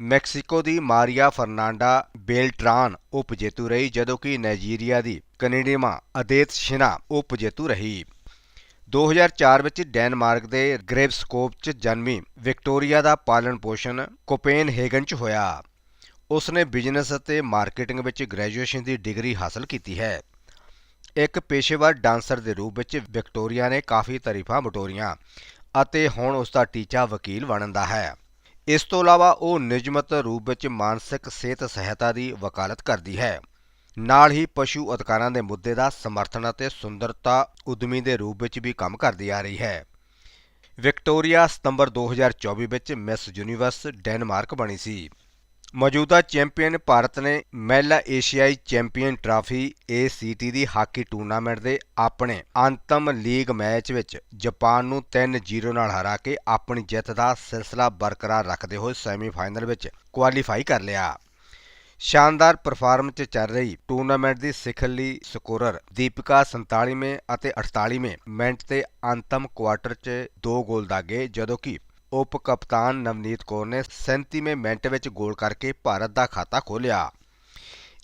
ਮੈਕਸੀਕੋ ਦੀ ਮਾਰੀਆ ਫਰਨਾਂਡਾ ਬੇਲਟ੍ਰਾਨ ਉਪ ਜੇਤੂ ਰਹੀ, ਜਦੋਂ ਕਿ ਨਾਈਜੀਰੀਆ ਦੀ ਕੈਨੇਡੀਮਾ ਅਦੇਤ ਸ਼ਿਨਾ ਉਪ ਜੇਤੂ ਰਹੀ 2004 ਵਿੱਚ ਡੈਨਮਾਰਕ ਦੇ ਗ੍ਰੇਵਸਕੋਪ 'ਚ ਜਨਮੀ ਵਿਕਟੋਰੀਆ ਦਾ ਪਾਲਣ ਪੋਸ਼ਣ ਕੋਪੇਨਹੇਗਨ 'ਚ ਹੋਇਆ। ਉਸਨੇ ਬਿਜ਼ਨਸ ਅਤੇ ਮਾਰਕੀਟਿੰਗ ਵਿੱਚ ਗ੍ਰੈਜੂਏਸ਼ਨ ਦੀ ਡਿਗਰੀ ਹਾਸਲ ਕੀਤੀ ਹੈ। ਇੱਕ ਪੇਸ਼ੇਵਰ ਡਾਂਸਰ ਦੇ ਰੂਪ ਵਿੱਚ ਵਿਕਟੋਰੀਆ ਨੇ ਕਾਫੀ ਤਾਰੀਫਾਂ ਬਟੋਰੀਆਂ ਅਤੇ ਹੁਣ ਉਸ ਦਾ ਟੀਚਾ ਵਕੀਲ ਬਣਨ ਦਾ ਹੈ। ਇਸ ਤੋਂ ਇਲਾਵਾ ਉਹ ਨਿਯਮਤ ਰੂਪ ਵਿੱਚ ਮਾਨਸਿਕ ਸਿਹਤ ਸਹਾਇਤਾ ਦੀ ਵਕਾਲਤ ਕਰਦੀ ਹੈ। ਨਾਲ ਹੀ ਪਸ਼ੂ ਅਧਿਕਾਰਾਂ ਦੇ ਮੁੱਦੇ ਦਾ ਸਮਰਥਨ ਅਤੇ ਸੁੰਦਰਤਾ ਉਦਮੀ ਦੇ ਰੂਪ ਵਿੱਚ ਵੀ ਕੰਮ ਕਰਦੀ ਆ ਰਹੀ ਹੈ। ਵਿਕਟੋਰੀਆ ਸਤੰਬਰ 2024 ਵਿੱਚ ਮਿਸ ਯੂਨੀਵਰਸ ਡੈਨਮਾਰਕ ਬਣੀ ਸੀ। ਮੌਜੂਦਾ ਚੈਂਪੀਅਨ ਭਾਰਤ ਨੇ ਮਹਿਲਾ ਏਸ਼ੀਆਈ ਚੈਂਪੀਅਨ ਟਰਾਫੀ ACT ਦੀ ਹਾਕੀ ਟੂਰਨਾਮੈਂਟ ਦੇ ਆਪਣੇ ਅੰਤਮ ਲੀਗ ਮੈਚ ਵਿੱਚ ਜਾਪਾਨ ਨੂੰ 3-0 ਨਾਲ ਹਰਾ ਕੇ ਆਪਣੀ ਜਿੱਤ ਦਾ ਸਿਲਸਿਲਾ ਬਰਕਰਾਰ ਰੱਖਦੇ ਹੋਏ ਸੈਮੀਫਾਈਨਲ ਵਿੱਚ ਕੁਆਲੀਫਾਈ ਕਰ ਲਿਆ। ਸ਼ਾਨਦਾਰ ਪਰਫਾਰਮੈਂਸ 'ਚ ਚੱਲ ਰਹੀ ਟੂਰਨਾਮੈਂਟ ਦੀ ਸਿਖਰਲੀ ਸਕੋਰਰ ਦੀਪਿਕਾ 47ਵੇਂ ਅਤੇ 48ਵੇਂ ਮਿੰਟ ਤੇ ਅੰਤਮ ਕੁਆਟਰ 'ਚ ਦੋ ਗੋਲ ਦਾਗੇ, ਜਦੋਂ ਕਿ ਉਪ ਕਪਤਾਨ ਨਵਨੀਤ ਕੌਰ ਨੇ 37ਵੇਂ ਮਿੰਟ ਵਿੱਚ ਗੋਲ ਕਰਕੇ ਭਾਰਤ ਦਾ ਖਾਤਾ ਖੋਲ੍ਹਿਆ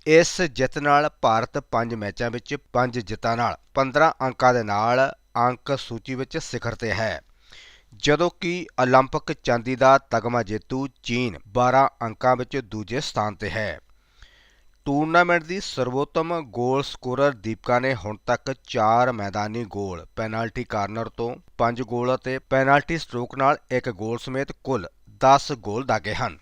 ਇਸ ਜਿੱਤ ਨਾਲ ਭਾਰਤ 5 ਮੈਚਾਂ ਵਿੱਚ 5 ਜਿੱਤਾਂ ਨਾਲ 15 ਅੰਕਾਂ ਦੇ ਨਾਲ ਅੰਕ ਸੂਚੀ ਵਿੱਚ ਸਿਖਰ ਤੇ ਹੈ ਜਦੋਂ ਕਿ 올림픽 ਚਾਂਦੀ ਦਾ ਤਗਮਾ ਜੇਤੂ ਚੀਨ 12 ਅੰਕਾਂ ਵਿੱਚ ਦੂਜੇ ਸਥਾਨ ਤੇ ਹੈ ਟੂਰਨਾਮੈਂਟ ਦੀ ਸਰਵੋਤਮ ਗੋਲ ਸਕੋਰਰ ਦੀਪਕਾ ਨੇ ਹੁਣ ਤੱਕ 4 ਮੈਦਾਨੀ ਗੋਲ ਪੈਨਲਟੀ ਕਾਰਨਰ ਤੋਂ 5 ਗੋਲ ਅਤੇ ਪੈਨਲਟੀ ਸਟ੍ਰੋਕ ਨਾਲ 1 ਗੋਲ ਸਮੇਤ ਕੁੱਲ 10 ਗੋਲ ਦਾਗੇ ਹਨ।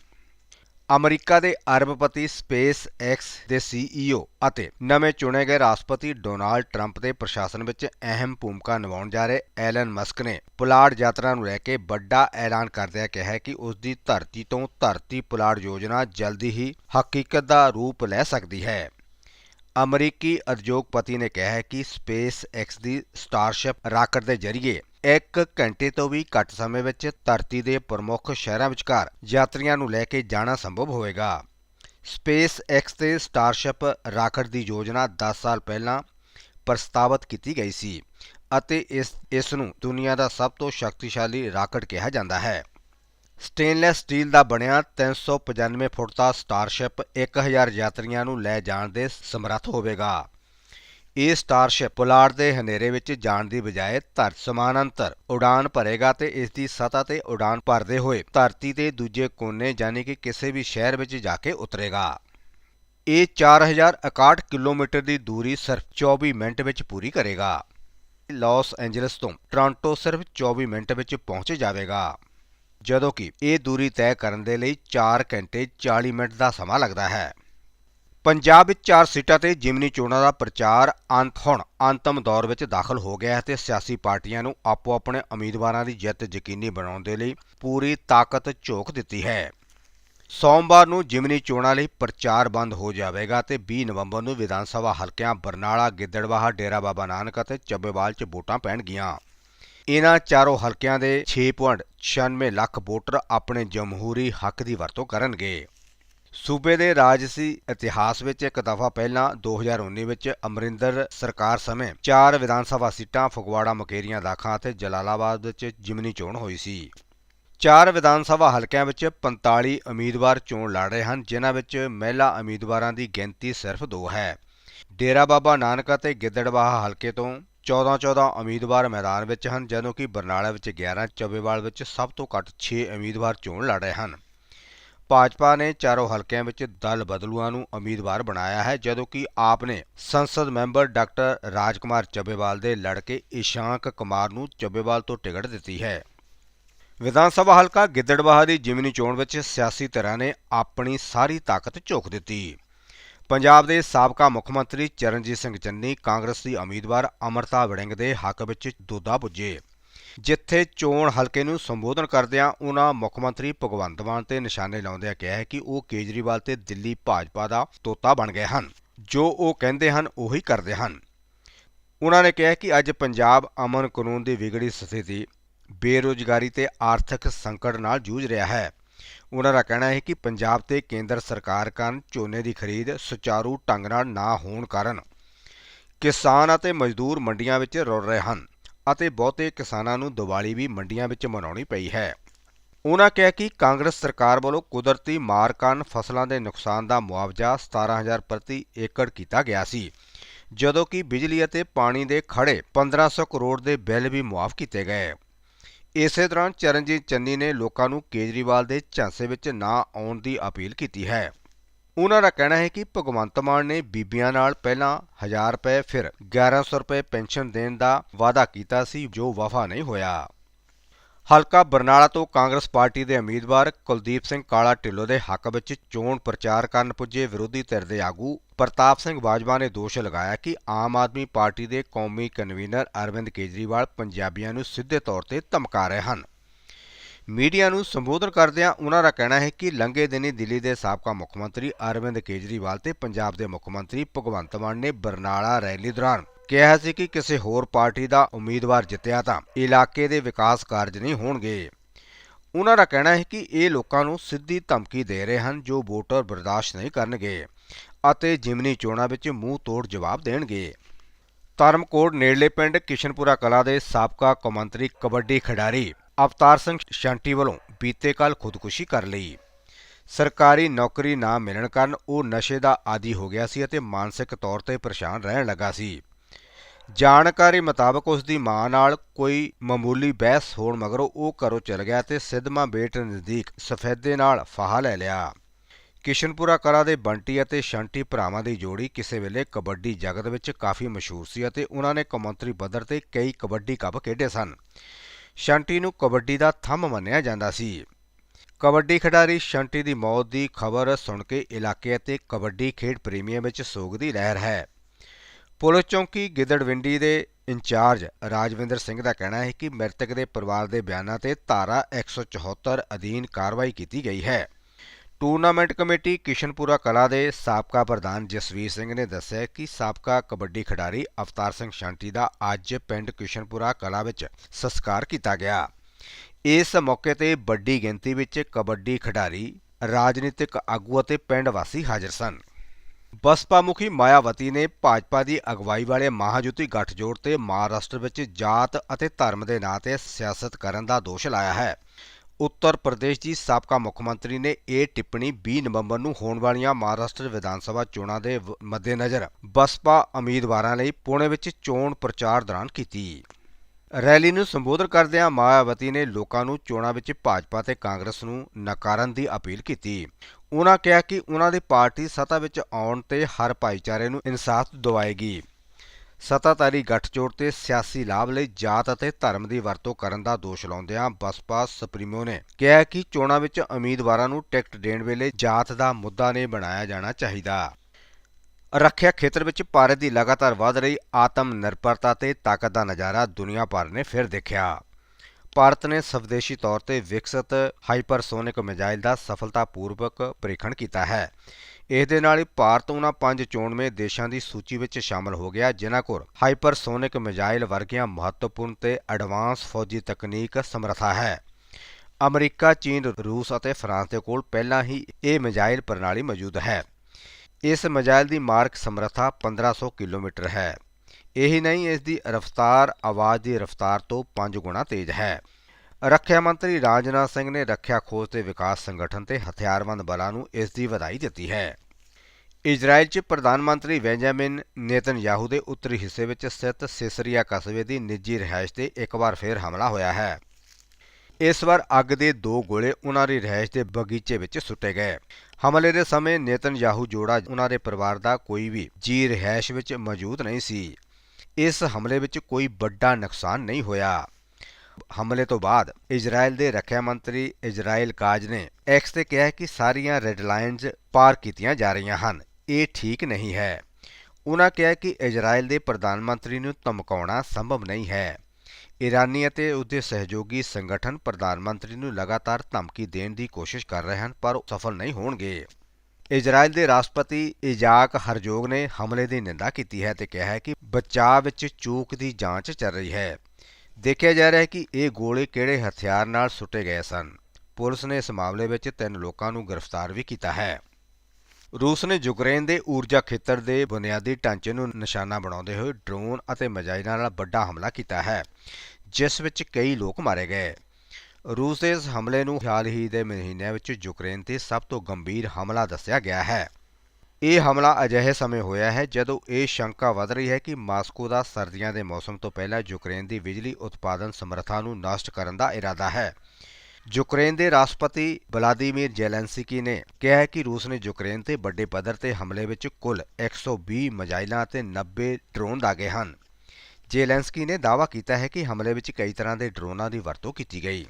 ਅਮਰੀਕਾ ਦੇ ਅਰਬਪਤੀ ਸਪੇਸ ਐਕਸ ਦੇ ਸੀਈਓ ਅਤੇ ਨਵੇਂ ਚੁਣੇ ਗਏ ਰਾਸ਼ਟਰਪਤੀ ਡੋਨਾਲਡ ਟਰੰਪ ਦੇ ਪ੍ਰਸ਼ਾਸਨ ਵਿੱਚ ਅਹਿਮ ਭੂਮਿਕਾ ਨਿਭਾਉਣ ਜਾ ਰਹੇ ਐਲਨ ਮਸਕ ਨੇ ਪੁਲਾੜ ਯਾਤਰਾ ਨੂੰ ਲੈ ਕੇ ਵੱਡਾ ਐਲਾਨ ਕਰਦਿਆਂ ਕਿਹਾ ਹੈ ਕਿ ਉਸ ਦੀ ਧਰਤੀ ਤੋਂ ਧਰਤੀ ਪੁਲਾੜ ਯੋਜਨਾ ਜਲਦੀ ਹੀ ਹਕੀਕਤ ਦਾ ਰੂਪ ਲੈ ਸਕਦੀ ਹੈ। ਅਮਰੀਕੀ ਉਦਯੋਗਪਤੀ ਨੇ ਕਿਹਾ ਹੈ ਕਿ ਸਪੇਸ ਐਕਸ ਦੀ ਸਟਾਰਸ਼ਿਪ ਰਾਕਟ ਦੇ ਜ਼ਰੀਏ ਇੱਕ ਘੰਟੇ ਤੋਂ ਵੀ ਘੱਟ ਸਮੇਂ ਵਿੱਚ ਧਰਤੀ ਦੇ ਪ੍ਰਮੁੱਖ ਸ਼ਹਿਰਾਂ ਵਿਚਕਾਰ ਯਾਤਰੀਆਂ ਨੂੰ ਲੈ ਕੇ ਜਾਣਾ ਸੰਭਵ ਹੋਵੇਗਾ। ਸਪੇਸ ਐਕਸ ਤੇ ਸਟਾਰਸ਼ਿਪ ਰਾਕਟ ਦੀ ਯੋਜਨਾ 10 ਸਾਲ ਪਹਿਲਾਂ ਪ੍ਰਸਤਾਵਿਤ ਕੀਤੀ ਗਈ ਸੀ ਅਤੇ ਇਸ ਇਸ ਨੂੰ ਦੁਨੀਆ ਦਾ ਸਭ ਤੋਂ ਸ਼ਕਤੀਸ਼ਾਲੀ ਰਾਕਟ ਕਿਹਾ ਜਾਂਦਾ ਹੈ। ਸਟੇਨਲੈਸ ਸਟੀਲ ਦਾ ਬਣਿਆ 395 ਫੁੱਟ ਦਾ ਸਟਾਰਸ਼ਿਪ 1000 ਯਾਤਰੀਆਂ ਨੂੰ ਲੈ ਜਾਣ ਦੇ ਸਮਰੱਥ ਹੋਵੇਗਾ। ਇਹ ਸਟਾਰਸ਼ਿਪ ਪੁਲਾੜ ਦੇ ਹਨੇਰੇ ਵਿੱਚ ਜਾਣ ਦੀ ਬਜਾਏ ਧਰ ਸਮਾਨਾਂਤਰ ਉਡਾਨ ਭਰੇਗਾ ਤੇ ਇਸ ਦੀ ਸਤਹ ਤੇ ਉਡਾਨ ਭਰਦੇ ਹੋਏ ਧਰਤੀ ਦੇ ਦੂਜੇ ਕੋਨੇ ਯਾਨੀ ਕਿ ਕਿਸੇ ਵੀ ਸ਼ਹਿਰ ਵਿੱਚ ਜਾ ਕੇ ਉਤਰੇਗਾ। ਇਹ 4061 ਕਿਲੋਮੀਟਰ ਦੀ ਦੂਰੀ ਸਿਰਫ 24 ਮਿੰਟ ਵਿੱਚ ਪੂਰੀ ਕਰੇਗਾ। ਲਾਸ ਐਂਜਲਸ ਤੋਂ ਟੋਰਾਂਟੋ ਸਿਰਫ 24 ਮਿੰਟ ਵਿੱਚ ਪਹੁੰਚ ਜਾਵੇਗਾ, ਜਦੋਂ ਕਿ ਇਹ ਦੂਰੀ ਤੈਅ ਕਰਨ ਦੇ ਲਈ 4 ਘੰਟੇ 40 ਮਿੰਟ ਦਾ ਸਮਾਂ ਲੱਗਦਾ ਹੈ। ਪੰਜਾਬ ਵਿੱਚ ਚਾਰ ਸੀਟਾਂ ਤੇ ਜਿਮਨੀ ਚੋਣਾਂ ਦਾ ਪ੍ਰਚਾਰ ਅੰਤ ਹੁਣ ਅੰਤਮ ਦੌਰ ਵਿੱਚ ਦਾਖਲ ਹੋ ਗਿਆ ਹੈ ਤੇ ਸਿਆਸੀ ਪਾਰਟੀਆਂ ਨੂੰ ਆਪੋ ਆਪਣੇ ਉਮੀਦਵਾਰਾਂ ਦੀ ਜਿੱਤ ਯਕੀਨੀ ਬਣਾਉਣ ਦੇ ਲਈ ਪੂਰੀ ਤਾਕਤ ਝੋਕ ਦਿੱਤੀ ਹੈ। ਸੋਮਵਾਰ ਨੂੰ ਜਿਮਨੀ ਚੋਣਾਂ ਲਈ ਪ੍ਰਚਾਰ ਬੰਦ ਹੋ ਜਾਵੇਗਾ ਤੇ 20 ਨਵੰਬਰ ਨੂੰ ਵਿਧਾਨ ਸਭਾ ਹਲਕਿਆਂ ਬਰਨਾਲਾ ਗਿੱਦੜਬਾਹਾ ਡੇਰਾ ਬਾਬਾ ਨਾਨਕ ਅਤੇ ਚੱਬੇਵਾਲ 'ਚ ਵੋਟਾਂ ਪੈਣਗੀਆਂ। ਇਹਨਾਂ ਚਾਰੋਂ ਹਲਕਿਆਂ ਦੇ 6.96 ਲੱਖ ਵੋਟਰ ਆਪਣੇ ਜਮਹੂਰੀ ਹੱਕ ਦੀ ਵਰਤੋਂ ਕਰਨਗੇ। ਸੂਬੇ ਦੇ ਰਾਜਸੀ ਇਤਿਹਾਸ ਵਿੱਚ ਇੱਕ ਦਫਾ ਪਹਿਲਾਂ 2019 ਵਿੱਚ ਅਮਰਿੰਦਰ ਸਰਕਾਰ ਸਮੇਂ ਚਾਰ ਵਿਧਾਨ ਸਭਾ ਸੀਟਾਂ ਫਗਵਾੜਾ, ਮਕੇਰੀਆਂ, ਦਾਖਾ ਅਤੇ ਜਲਾਲਾਬਾਦ ਵਿੱਚ ਜਿਮਨੀ ਚੋਣ ਹੋਈ ਸੀ। ਚਾਰ ਵਿਧਾਨ ਸਭਾ ਹਲਕਿਆਂ ਵਿੱਚ 45 ਉਮੀਦਵਾਰ ਚੋਣ ਲੜ ਰਹੇ ਹਨ, ਜਿਨ੍ਹਾਂ ਵਿੱਚ ਮਹਿਲਾ ਉਮੀਦਵਾਰਾਂ ਦੀ ਗਿਣਤੀ ਸਿਰਫ 2 ਹੈ। ਡੇਰਾ ਬਾਬਾ ਨਾਨਕ ਅਤੇ ਗਿੱਦੜਬਾਹਾ ਹਲਕੇ ਤੋਂ 14-14 ਉਮੀਦਵਾਰ ਮੈਦਾਨ ਵਿੱਚ ਹਨ ਜਦੋਂ ਕਿ ਬਰਨਾਲਾ ਵਿੱਚ 11 ਚੱਬੇਵਾਲ ਵਿੱਚ ਸਭ ਤੋਂ ਘੱਟ 6 ਉਮੀਦਵਾਰ ਚੋਣ ਲੜ ਰਹੇ ਹਨ। ਭਾਜਪਾ ਨੇ ਚਾਰੋਂ ਹਲਕਿਆਂ ਵਿੱਚ ਦਲ ਬਦਲੂਆਂ ਨੂੰ ਉਮੀਦਵਾਰ ਬਣਾਇਆ ਹੈ, ਜਦੋਂ ਕਿ ਆਪ ਨੇ ਸੰਸਦ ਮੈਂਬਰ ਡਾਕਟਰ ਰਾਜਕੁਮਾਰ ਚੱਬੇਵਾਲ ਦੇ ਲੜਕੇ ਇਸ਼ਾਂਕ ਕੁਮਾਰ ਨੂੰ ਚੱਬੇਵਾਲ ਤੋਂ ਟਿਕਟ ਦਿੱਤੀ ਹੈ। ਵਿਧਾਨ ਸਭਾ ਹਲਕਾ ਗਿੱਦੜਬਾਹਾ ਦੀ ਜਿਮਨੀ ਚੋਣ ਵਿੱਚ ਸਿਆਸੀ ਧਿਰਾਂ ਨੇ ਆਪਣੀ ਸਾਰੀ ਤਾਕਤ ਝੋਕ ਦਿੱਤੀ। ਪੰਜਾਬ ਦੇ ਸਾਬਕਾ ਮੁੱਖ ਮੰਤਰੀ ਚਰਨਜੀਤ ਸਿੰਘ ਚੰਨੀ ਕਾਂਗਰਸ ਦੀ ਉਮੀਦਵਾਰ ਅਮਰਤਾ ਵੜਿੰਗ ਦੇ ਹੱਕ ਵਿੱਚ ਦੋਦਾ ਪੁੱਜੇ। ਜਿੱਥੇ ਚੋਣ ਹਲਕੇ ਨੂੰ ਸੰਬੋਧਨ ਕਰਦਿਆਂ ਉਹਨਾਂ ਮੁੱਖ ਮੰਤਰੀ ਭਗਵੰਤ ਮਾਨ ਤੇ ਨਿਸ਼ਾਨੇ ਲਾਉਂਦਿਆਂ ਕਿਹਾ ਕਿ ਉਹ ਕੇਜਰੀਵਾਲ ਤੇ ਦਿੱਲੀ ਭਾਜਪਾ ਦਾ ਤੋਤਾ ਬਣ ਗਏ ਹਨ, ਜੋ ਉਹ ਕਹਿੰਦੇ ਹਨ ਉਹੀ ਕਰਦੇ ਹਨ। ਉਹਨਾਂ ਨੇ ਕਿਹਾ ਕਿ ਅੱਜ ਪੰਜਾਬ ਅਮਨ ਕਾਨੂੰਨ ਦੀ ਵਿਗੜੀ ਸਥਿਤੀ ਬੇਰੁਜ਼ਗਾਰੀ ਤੇ ਆਰਥਿਕ ਸੰਕਟ ਨਾਲ ਜੂਝ ਰਿਹਾ ਹੈ। ਉਹਨਾਂ ਦਾ ਕਹਿਣਾ ਹੈ ਕਿ ਪੰਜਾਬ ਤੇ ਕੇਂਦਰ ਸਰਕਾਰ ਕਾਰਨ ਝੋਨੇ ਦੀ ਖਰੀਦ ਸੁਚਾਰੂ ਢੰਗ ਨਾਲ ਨਾ ਹੋਣ ਕਾਰਨ ਕਿਸਾਨ ਅਤੇ ਮਜ਼ਦੂਰ ਮੰਡੀਆਂ ਵਿੱਚ ਰੁਲ ਰਹੇ ਹਨ। ਅਤੇ ਬਹੁਤੇ ਕਿਸਾਨਾਂ ਨੂੰ ਦੀਵਾਲੀ ਵੀ ਮੰਡੀਆਂ ਵਿੱਚ ਮਨਾਉਣੀ ਪਈ ਹੈ। ਉਹਨਾਂ ਕਿਹਾ ਕਿ ਕਾਂਗਰਸ ਸਰਕਾਰ ਵੱਲੋਂ ਕੁਦਰਤੀ ਮਾਰ ਕਾਰਨ ਫਸਲਾਂ ਦੇ ਨੁਕਸਾਨ ਦਾ ਮੁਆਵਜ਼ਾ 17000 ਪ੍ਰਤੀ ਏਕੜ ਕੀਤਾ ਗਿਆ ਸੀ, ਜਦੋਂ ਕਿ ਬਿਜਲੀ ਅਤੇ ਪਾਣੀ ਦੇ ਖੜੇ 1500 ਕਰੋੜ ਦੇ ਬਿੱਲ ਵੀ ਮੁਆਫ ਕੀਤੇ ਗਏ। ਇਸੇ ਦੌਰਾਨ ਚਰਨਜੀਤ ਚੰਨੀ ਨੇ ਲੋਕਾਂ ਨੂੰ ਕੇਜਰੀਵਾਲ ਦੇ ਝਾਂਸੇ ਵਿੱਚ ਨਾ ਆਉਣ ਦੀ ਅਪੀਲ ਕੀਤੀ ਹੈ। ਉਹਨਾਂ ਦਾ ਕਹਿਣਾ ਹੈ ਕਿ ਭਗਵੰਤ ਮਾਨ ਨੇ ਬੀਬੀਆਂ ਨਾਲ ਪਹਿਲਾਂ 1000 ਰੁਪਏ, ਫਿਰ 1100 ਰੁਪਏ ਪੈਨਸ਼ਨ ਦੇਣ ਦਾ ਵਾਅਦਾ ਕੀਤਾ ਸੀ, ਜੋ ਵਫਾ ਨਹੀਂ ਹੋਇਆ। ਹਲਕਾ ਬਰਨਾਲਾ ਤੋਂ ਕਾਂਗਰਸ ਪਾਰਟੀ ਦੇ ਉਮੀਦਵਾਰ ਕੁਲਦੀਪ ਸਿੰਘ ਕਾਲਾ ਢਿੱਲੋਂ ਦੇ ਹੱਕ ਵਿੱਚ ਚੋਣ ਪ੍ਰਚਾਰ ਕਰਨ ਪੁੱਜੇ ਵਿਰੋਧੀ ਧਿਰ ਦੇ ਆਗੂ ਪ੍ਰਤਾਪ ਸਿੰਘ ਬਾਜਵਾ ਨੇ ਦੋਸ਼ ਲਗਾਇਆ ਕਿ ਆਮ ਆਦਮੀ ਪਾਰਟੀ ਦੇ ਕੌਮੀ ਕਨਵੀਨਰ ਅਰਵਿੰਦ ਕੇਜਰੀਵਾਲ ਪੰਜਾਬੀਆਂ ਨੂੰ ਸਿੱਧੇ ਤੌਰ ਤੇ ਧਮਕਾ ਰਹੇ ਹਨ। ਮੀਡੀਆ ਨੂੰ ਸੰਬੋਧਨ ਕਰਦਿਆਂ ਉਹਨਾਂ ਦਾ ਕਹਿਣਾ ਹੈ ਕਿ ਲੰਘੇ ਦਿਨੀ ਦਿੱਲੀ ਦੇ ਸਾਬਕਾ ਮੁੱਖ ਮੰਤਰੀ ਅਰਵਿੰਦ ਕੇਜਰੀਵਾਲ ਤੇ ਪੰਜਾਬ ਦੇ ਮੁੱਖ ਮੰਤਰੀ ਭਗਵੰਤ ਮਾਨ ਨੇ ਬਰਨਾਲਾ ਰੈਲੀ ਦੌਰਾਨ ਕਿਹਾ ਸੀ ਕਿ ਕਿਸੇ ਹੋਰ ਪਾਰਟੀ ਦਾ ਉਮੀਦਵਾਰ ਜਿੱਤਿਆ ਤਾਂ ਇਲਾਕੇ ਦੇ ਵਿਕਾਸ ਕਾਰਜ ਨਹੀਂ ਹੋਣਗੇ। ਉਹਨਾਂ ਦਾ ਕਹਿਣਾ ਹੈ ਕਿ ਇਹ ਲੋਕਾਂ ਨੂੰ ਸਿੱਧੀ ਧਮਕੀ ਦੇ ਰਹੇ ਹਨ ਜੋ ਵੋਟਰ ਬਰਦਾਸ਼ਤ ਨਹੀਂ ਕਰਨਗੇ ਅਤੇ ਜਿਮਨੀ ਚੋਣਾਂ ਵਿੱਚ ਮੂੰਹ ਤੋੜ ਜਵਾਬ ਦੇਣਗੇ। ਧਰਮਕੋਟ ਨੇੜਲੇ ਪਿੰਡ ਕਿਸ਼ਨਪੁਰਾ ਕਲਾ ਦੇ ਸਾਬਕਾ ਕੌਮਾਂਤਰੀ ਕਬੱਡੀ ਖਿਡਾਰੀ ਅਵਤਾਰ ਸਿੰਘ ਸ਼ਾਂਟੀ ਵੱਲੋਂ ਬੀਤੇ ਕੱਲ ਖੁਦਕੁਸ਼ੀ ਕਰ ਲਈ। ਸਰਕਾਰੀ ਨੌਕਰੀ ਨਾ ਮਿਲਣ ਕਾਰਨ ਉਹ ਨਸ਼ੇ ਦਾ ਆਦੀ ਹੋ ਗਿਆ ਸੀ ਅਤੇ ਮਾਨਸਿਕ ਤੌਰ ਤੇ ਪਰੇਸ਼ਾਨ ਰਹਿਣ ਲੱਗਾ ਸੀ। ਜਾਣਕਾਰੀ ਮੁਤਾਬਕ ਉਸ ਦੀ ਮਾਂ ਨਾਲ ਕੋਈ ਮਾਮੂਲੀ ਬਹਿਸ ਹੋਣ ਮਗਰੋਂ ਉਹ ਘਰੋਂ ਚਲ ਗਿਆ ਤੇ ਸਿੱਧਮਾ ਬੇਟ ਨਜ਼ਦੀਕ ਸਫੈਦੇ ਨਾਲ ਫਾਹਾ ਲੈ ਲਿਆ। ਕਿਸ਼ਨਪੁਰਾ ਕਲਾ ਦੇ ਬੰਟੀ ਅਤੇ ਸ਼ੰਟੀ ਭਰਾਵਾਂ ਦੀ ਜੋੜੀ ਕਿਸੇ ਵੇਲੇ ਕਬੱਡੀ ਜਗਤ ਵਿੱਚ ਕਾਫੀ ਮਸ਼ਹੂਰ ਸੀ ਅਤੇ ਉਹਨਾਂ ਨੇ ਕੌਮਾਂਤਰੀ ਪੱਧਰ ਤੇ ਕਈ ਕਬੱਡੀ ਕੱਪ ਖੇਡੇ ਸਨ। ਸ਼ੰਟੀ ਨੂੰ ਕਬੱਡੀ ਦਾ ਥੰਮ ਮੰਨਿਆ ਜਾਂਦਾ ਸੀ। ਕਬੱਡੀ ਖਿਡਾਰੀ ਸ਼ੰਟੀ ਦੀ ਮੌਤ ਦੀ ਖਬਰ ਸੁਣ ਕੇ ਇਲਾਕੇ ਅਤੇ ਕਬੱਡੀ ਖੇਡ ਪ੍ਰੇਮੀਆਂ ਵਿੱਚ ਸੋਗ ਦੀ ਲਹਿਰ ਹੈ। ਪੁਲਿਸ ਚੌਂਕੀ ਗਿੱਦੜਵਿੰਡੀ ਦੇ ਇੰਚਾਰਜ ਰਾਜਵਿੰਦਰ ਸਿੰਘ ਦਾ ਕਹਿਣਾ ਹੈ ਕਿ ਮ੍ਰਿਤਕ ਦੇ ਪਰਿਵਾਰ ਦੇ ਬਿਆਨਾਂ ਤੇ ਧਾਰਾ 174 ਅਧੀਨ ਕਾਰਵਾਈ ਕੀਤੀ ਗਈ ਹੈ। ਟੂਰਨਾਮੈਂਟ ਕਮੇਟੀ ਕਿਸ਼ਨਪੁਰਾ ਕਲਾ ਦੇ ਸਾਬਕਾ ਪ੍ਰਧਾਨ ਜਸਵੀਰ ਸਿੰਘ ਨੇ ਦੱਸਿਆ ਕਿ ਸਾਬਕਾ ਕਬੱਡੀ ਖਿਡਾਰੀ ਅਵਤਾਰ ਸਿੰਘ ਸ਼ਾਂਟੀ ਦਾ ਅੱਜ ਪਿੰਡ ਕਿਸ਼ਨਪੁਰਾ ਕਲਾ ਵਿੱਚ ਸੰਸਕਾਰ ਕੀਤਾ ਗਿਆ। ਇਸ ਮੌਕੇ ਤੇ ਵੱਡੀ ਗਿਣਤੀ ਵਿੱਚ ਕਬੱਡੀ ਖਿਡਾਰੀ, ਰਾਜਨੀਤਿਕ ਆਗੂ ਅਤੇ ਪਿੰਡ ਵਾਸੀ ਹਾਜ਼ਰ ਸਨ। ਬਸਪਾ ਮੁਖੀ ਮਾਇਆਵਤੀ ਨੇ ਭਾਜਪਾ ਦੀ ਅਗਵਾਈ ਵਾਲੇ ਮਹਾਜੋਤੀ ਗੱਠਜੋੜ ਤੇ ਮਹਾਰਾਸ਼ਟਰ ਵਿੱਚ ਜਾਤ ਅਤੇ ਧਰਮ ਦੇ ਨਾਂ ਤੇ ਸਿਆਸਤ ਕਰਨ ਦਾ ਦੋਸ਼ ਲਾਇਆ ਹੈ। ਉੱਤਰ ਪ੍ਰਦੇਸ਼ ਦੀ ਸਾਬਕਾ ਮੁੱਖ ਮੰਤਰੀ ਨੇ ਇਹ ਟਿੱਪਣੀ 20 ਨਵੰਬਰ ਨੂੰ ਹੋਣ ਵਾਲੀਆਂ ਮਹਾਰਾਸ਼ਟਰ ਵਿਧਾਨ ਸਭਾ ਚੋਣਾਂ ਦੇ ਮੱਦੇਨਜ਼ਰ ਬਸਪਾ ਉਮੀਦਵਾਰਾਂ ਲਈ ਪੁਣੇ ਵਿੱਚ ਚੋਣ ਪ੍ਰਚਾਰ ਦੌਰਾਨ ਕੀਤੀ। ਰੈਲੀ ਨੂੰ ਸੰਬੋਧਨ ਕਰਦਿਆਂ ਮਾਇਆਵਤੀ ਨੇ ਲੋਕਾਂ ਨੂੰ ਚੋਣਾਂ ਵਿੱਚ ਭਾਜਪਾ ਤੇ ਕਾਂਗਰਸ ਨੂੰ ਨਕਾਰਨ ਦੀ ਅਪੀਲ ਕੀਤੀ। ਉਹਨਾਂ ਕਿਹਾ ਕਿ ਉਹਨਾਂ ਦੀ ਪਾਰਟੀ ਸੱਤਾ ਵਿੱਚ ਆਉਣ ਤੇ ਹਰ ਭਾਈਚਾਰੇ ਨੂੰ ਇਨਸਾਫ ਦਿਵਾਏਗੀ। ਸੱਤਾਧਾਰੀ ਗੱਠਜੋੜ ਤੇ ਸਿਆਸੀ ਲਾਭ ਲਈ ਜਾਤ ਅਤੇ ਧਰਮ ਦੀ ਵਰਤੋਂ ਕਰਨ ਦਾ ਦੋਸ਼ ਲਾਉਂਦਿਆਂ ਬਸਪਾ ਸੁਪਰੀਮੋ ਨੇ ਕਿਹਾ ਕਿ ਚੋਣਾਂ ਵਿੱਚ ਉਮੀਦਵਾਰਾਂ ਨੂੰ ਟਿਕਟ ਦੇਣ ਵੇਲੇ ਜਾਤ ਦਾ ਮੁੱਦਾ ਨਹੀਂ ਬਣਾਇਆ ਜਾਣਾ ਚਾਹੀਦਾ। ਰੱਖਿਆ ਖੇਤਰ ਵਿੱਚ ਭਾਰਤ ਦੀ ਲਗਾਤਾਰ ਵਧ ਰਹੀ ਆਤਮ ਨਿਰਭਰਤਾ ਤੇ ਤਾਕਤ ਦਾ ਨਜ਼ਾਰਾ ਦੁਨੀਆ ਭਰ ਨੇ ਫਿਰ ਦੇਖਿਆ। ਭਾਰਤ ਨੇ ਸਵਦੇਸ਼ੀ ਤੌਰ ਤੇ ਵਿਕਸਿਤ ਹਾਈਪਰਸੋਨਿਕ ਮਿਜ਼ਾਈਲ ਦਾ ਸਫਲਤਾਪੂਰਵਕ ਪਰੀਖਣ ਕੀਤਾ ਹੈ। ਇਸ ਦੇ ਨਾਲ ਹੀ ਭਾਰਤ ਉਹਨਾਂ ਪੰਜ ਚੋਣਵੇਂ ਦੇਸ਼ਾਂ ਦੀ ਸੂਚੀ ਵਿੱਚ ਸ਼ਾਮਲ ਹੋ ਗਿਆ, ਜਿਨ੍ਹਾਂ ਕੋਲ ਹਾਈਪਰਸੋਨਿਕ ਮਿਜ਼ਾਈਲ ਵਰਗੀਆਂ ਮਹੱਤਵਪੂਰਨ ਤੇ ਐਡਵਾਂਸ ਫੌਜੀ ਤਕਨੀਕ ਸਮਰੱਥਾ ਹੈ। ਅਮਰੀਕਾ, ਚੀਨ, ਰੂਸ ਅਤੇ ਫਰਾਂਸ ਦੇ ਕੋਲ ਪਹਿਲਾਂ ਹੀ ਇਹ ਮਿਜ਼ਾਈਲ ਪ੍ਰਣਾਲੀ ਮੌਜੂਦ ਹੈ। ਇਸ ਮਿਜ਼ਾਈਲ ਦੀ ਮਾਰਕ ਸਮਰੱਥਾ 1500 ਕਿਲੋਮੀਟਰ ਹੈ। ਇਹੀ ਨਹੀਂ, ਇਸ ਦੀ ਰਫ਼ਤਾਰ, ਆਵਾਜ਼ ਦੀ ਰਫ਼ਤਾਰ ਤੋਂ 5 ਗੁਣਾ ਤੇਜ਼ ਹੈ। ਰੱਖਿਆ ਮੰਤਰੀ ਰਾਜਨਾਥ ਸਿੰਘ ਨੇ ਰੱਖਿਆ ਖੋਜ ਤੇ ਵਿਕਾਸ ਸੰਗਠਨ ਤੇ ਹਥਿਆਰਬੰਦ ਬਲਾਂ ਨੂੰ ਇਸ ਦੀ ਵਧਾਈ ਦਿੱਤੀ ਹੈ। ਇਜ਼ਰਾਈਲ 'ਚ ਪ੍ਰਧਾਨ ਮੰਤਰੀ ਬੈਂਜਾਮਿਨ ਨੇਤਨਯਾਹੂ ਦੇ ਉੱਤਰੀ ਹਿੱਸੇ ਵਿੱਚ ਸਥਿਤ ਸਿਸਰੀਆ ਕਸਬੇ ਦੀ ਨਿੱਜੀ ਰਿਹਾਇਸ਼ ਤੇ ਇੱਕ ਵਾਰ ਫਿਰ ਹਮਲਾ ਹੋਇਆ ਹੈ। ਇਸ ਵਾਰ ਅੱਗ ਦੇ ਦੋ ਗੋਲੇ ਉਹਨਾਂ ਦੀ ਰਿਹਾਇਸ਼ ਦੇ ਬਗੀਚੇ ਵਿੱਚ ਸੁੱਟੇ ਗਏ। ਹਮਲੇ ਦੇ ਸਮੇਂ ਨੇਤਨਯਾਹੂ ਜੋੜਾ ਉਹਨਾਂ ਦੇ ਪਰਿਵਾਰ ਦਾ ਕੋਈ ਵੀ ਜੀ ਰਿਹਾਇਸ਼ ਵਿੱਚ ਮੌਜੂਦ ਨਹੀਂ ਸੀ। ਇਸ ਹਮਲੇ ਵਿੱਚ ਕੋਈ ਵੱਡਾ ਨੁਕਸਾਨ ਨਹੀਂ ਹੋਇਆ। ਹਮਲੇ ਤੋਂ ਬਾਅਦ ਇਜ਼ਰਾਈਲ ਦੇ ਰੱਖਿਆ ਮੰਤਰੀ ਇਜ਼ਰਾਈਲ ਕਾਜ ਨੇ ਐਕਸ ਤੇ ਕਿਹਾ ਕਿ ਸਾਰੀਆਂ ਰੈੱਡ ਲਾਈਨਜ਼ ਪਾਰ ਕੀਤੀਆਂ ਜਾ ਰਹੀਆਂ ਹਨ। ਇਹ ਠੀਕ ਨਹੀਂ ਹੈ। ਉਹਨਾਂ ਕਿਹਾ ਕਿ ਇਜ਼ਰਾਈਲ ਦੇ ਪ੍ਰਧਾਨ ਮੰਤਰੀ ਨੂੰ ਧਮਕਾਉਣਾ ਸੰਭਵ ਨਹੀਂ ਹੈ। ਇਰਾਨੀ ਅਤੇ ਉਸਦੇ ਸਹਿਯੋਗੀ ਸੰਗਠਨ ਪ੍ਰਧਾਨ ਮੰਤਰੀ ਨੂੰ ਲਗਾਤਾਰ ਧਮਕੀ ਦੇਣ ਦੀ ਕੋਸ਼ਿਸ਼ ਕਰ ਰਹੇ ਹਨ, ਪਰ ਉਹ ਸਫਲ ਨਹੀਂ ਹੋਣਗੇ। ਇਜ਼ਰਾਈਲ ਦੇ ਰਾਸ਼ਟਰਪਤੀ ਇਜਾਕ ਹਰਜੋਗ ਨੇ ਹਮਲੇ ਦੀ ਨਿੰਦਾ ਕੀਤੀ ਹੈ ਤੇ ਕਿਹਾ ਹੈ ਕਿ ਬਚਾਅ ਵਿੱਚ ਚੂਕ ਦੀ ਜਾਂਚ ਚੱਲ ਰਹੀ ਹੈ। ਦੇਖਿਆ ਜਾ ਰਿਹਾ ਹੈ ਕਿ ਇਹ ਗੋਲੇ ਕਿਹੜੇ ਹਥਿਆਰ ਨਾਲ ਸੁੱਟੇ ਗਏ ਸਨ। ਪੁਲਿਸ ਨੇ ਇਸ ਮਾਮਲੇ ਵਿੱਚ ਤਿੰਨ ਲੋਕਾਂ ਨੂੰ ਗ੍ਰਿਫਤਾਰ ਵੀ ਕੀਤਾ ਹੈ। ਰੂਸ ਨੇ ਯੂਕਰੇਨ ਦੇ ਊਰਜਾ ਖੇਤਰ ਦੇ ਬੁਨਿਆਦੀ ਢਾਂਚੇ ਨੂੰ ਨਿਸ਼ਾਨਾ ਬਣਾਉਂਦੇ ਹੋਏ ਡਰੋਨ ਅਤੇ ਮਿਜ਼ਾਈਲਾਂ ਨਾਲ ਵੱਡਾ ਹਮਲਾ ਕੀਤਾ ਹੈ, ਜਿਸ ਵਿੱਚ ਕਈ ਲੋਕ ਮਾਰੇ ਗਏ। ਰੂਸ ਦੇ ਇਸ ਹਮਲੇ ਨੂੰ ਹਾਲ ਹੀ ਦੇ ਮਹੀਨਿਆਂ ਵਿੱਚ ਯੂਕਰੇਨ ਤੇ ਸਭ ਤੋਂ ਗੰਭੀਰ ਹਮਲਾ ਦੱਸਿਆ ਗਿਆ ਹੈ। ਇਹ ਹਮਲਾ ਅਜਿਹੇ ਸਮੇਂ ਹੋਇਆ ਹੈ ਜਦੋਂ ਇਹ ਸ਼ੰਕਾ ਵਧ ਰਹੀ ਹੈ ਕਿ ਮਾਸਕੋ ਦਾ ਸਰਦੀਆਂ ਦੇ ਮੌਸਮ ਤੋਂ ਪਹਿਲਾਂ ਯੂਕਰੇਨ ਦੀ ਬਿਜਲੀ ਉਤਪਾਦਨ ਸਮਰੱਥਾ ਨੂੰ ਨਸ਼ਟ ਕਰਨ ਦਾ ਇਰਾਦਾ ਹੈ। ਯੂਕਰੇਨ ਦੇ ਰਾਸ਼ਟਰਪਤੀ ਵਲਾਦੀਮੀਰ ਜ਼ੈਲੈਂਸਕੀ ਨੇ ਕਿਹਾ ਹੈ ਕਿ ਰੂਸ ਨੇ ਯੂਕਰੇਨ ਤੇ ਵੱਡੇ ਪੱਧਰ ਤੇ ਹਮਲੇ ਵਿੱਚ ਕੁੱਲ 120 ਮਜ਼ਾਇਲਾਂ ਅਤੇ 90 ਡਰੋਨ ਦਾਗੇ ਹਨ। ਜ਼ੈਲੈਂਸਕੀ ਨੇ ਦਾਅਵਾ ਕੀਤਾ ਹੈ ਕਿ ਹਮਲੇ ਵਿੱਚ ਕਈ ਤਰ੍ਹਾਂ ਦੇ ਡਰੋਨਾਂ ਦੀ ਵਰਤੋਂ ਕੀਤੀ ਗਈ।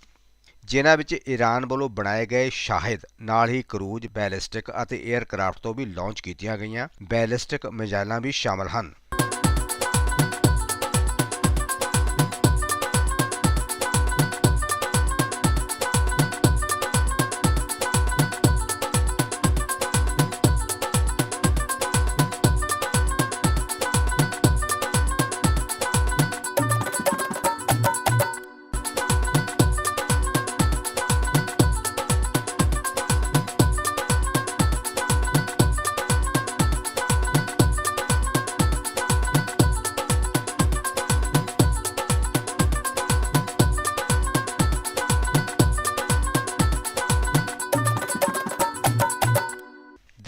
ਜਿਨ੍ਹਾਂ ਵਿੱਚ ਈਰਾਨ ਵੱਲੋਂ ਬਣਾਏ ਗਏ ਸ਼ਾਹਿਦ, ਨਾਲ ਹੀ ਕਰੂਜ਼, ਬੈਲਿਸਟਿਕ ਅਤੇ 에ਅਰਕ੍ਰਾਫਟ ਤੋਂ ਵੀ ਲਾਂਚ ਕੀਤੀਆਂ ਗਈਆਂ ਬੈਲਿਸਟਿਕ ਮਿਜ਼ਾਈਲਾਂ ਵੀ ਸ਼ਾਮਲ ਹਨ।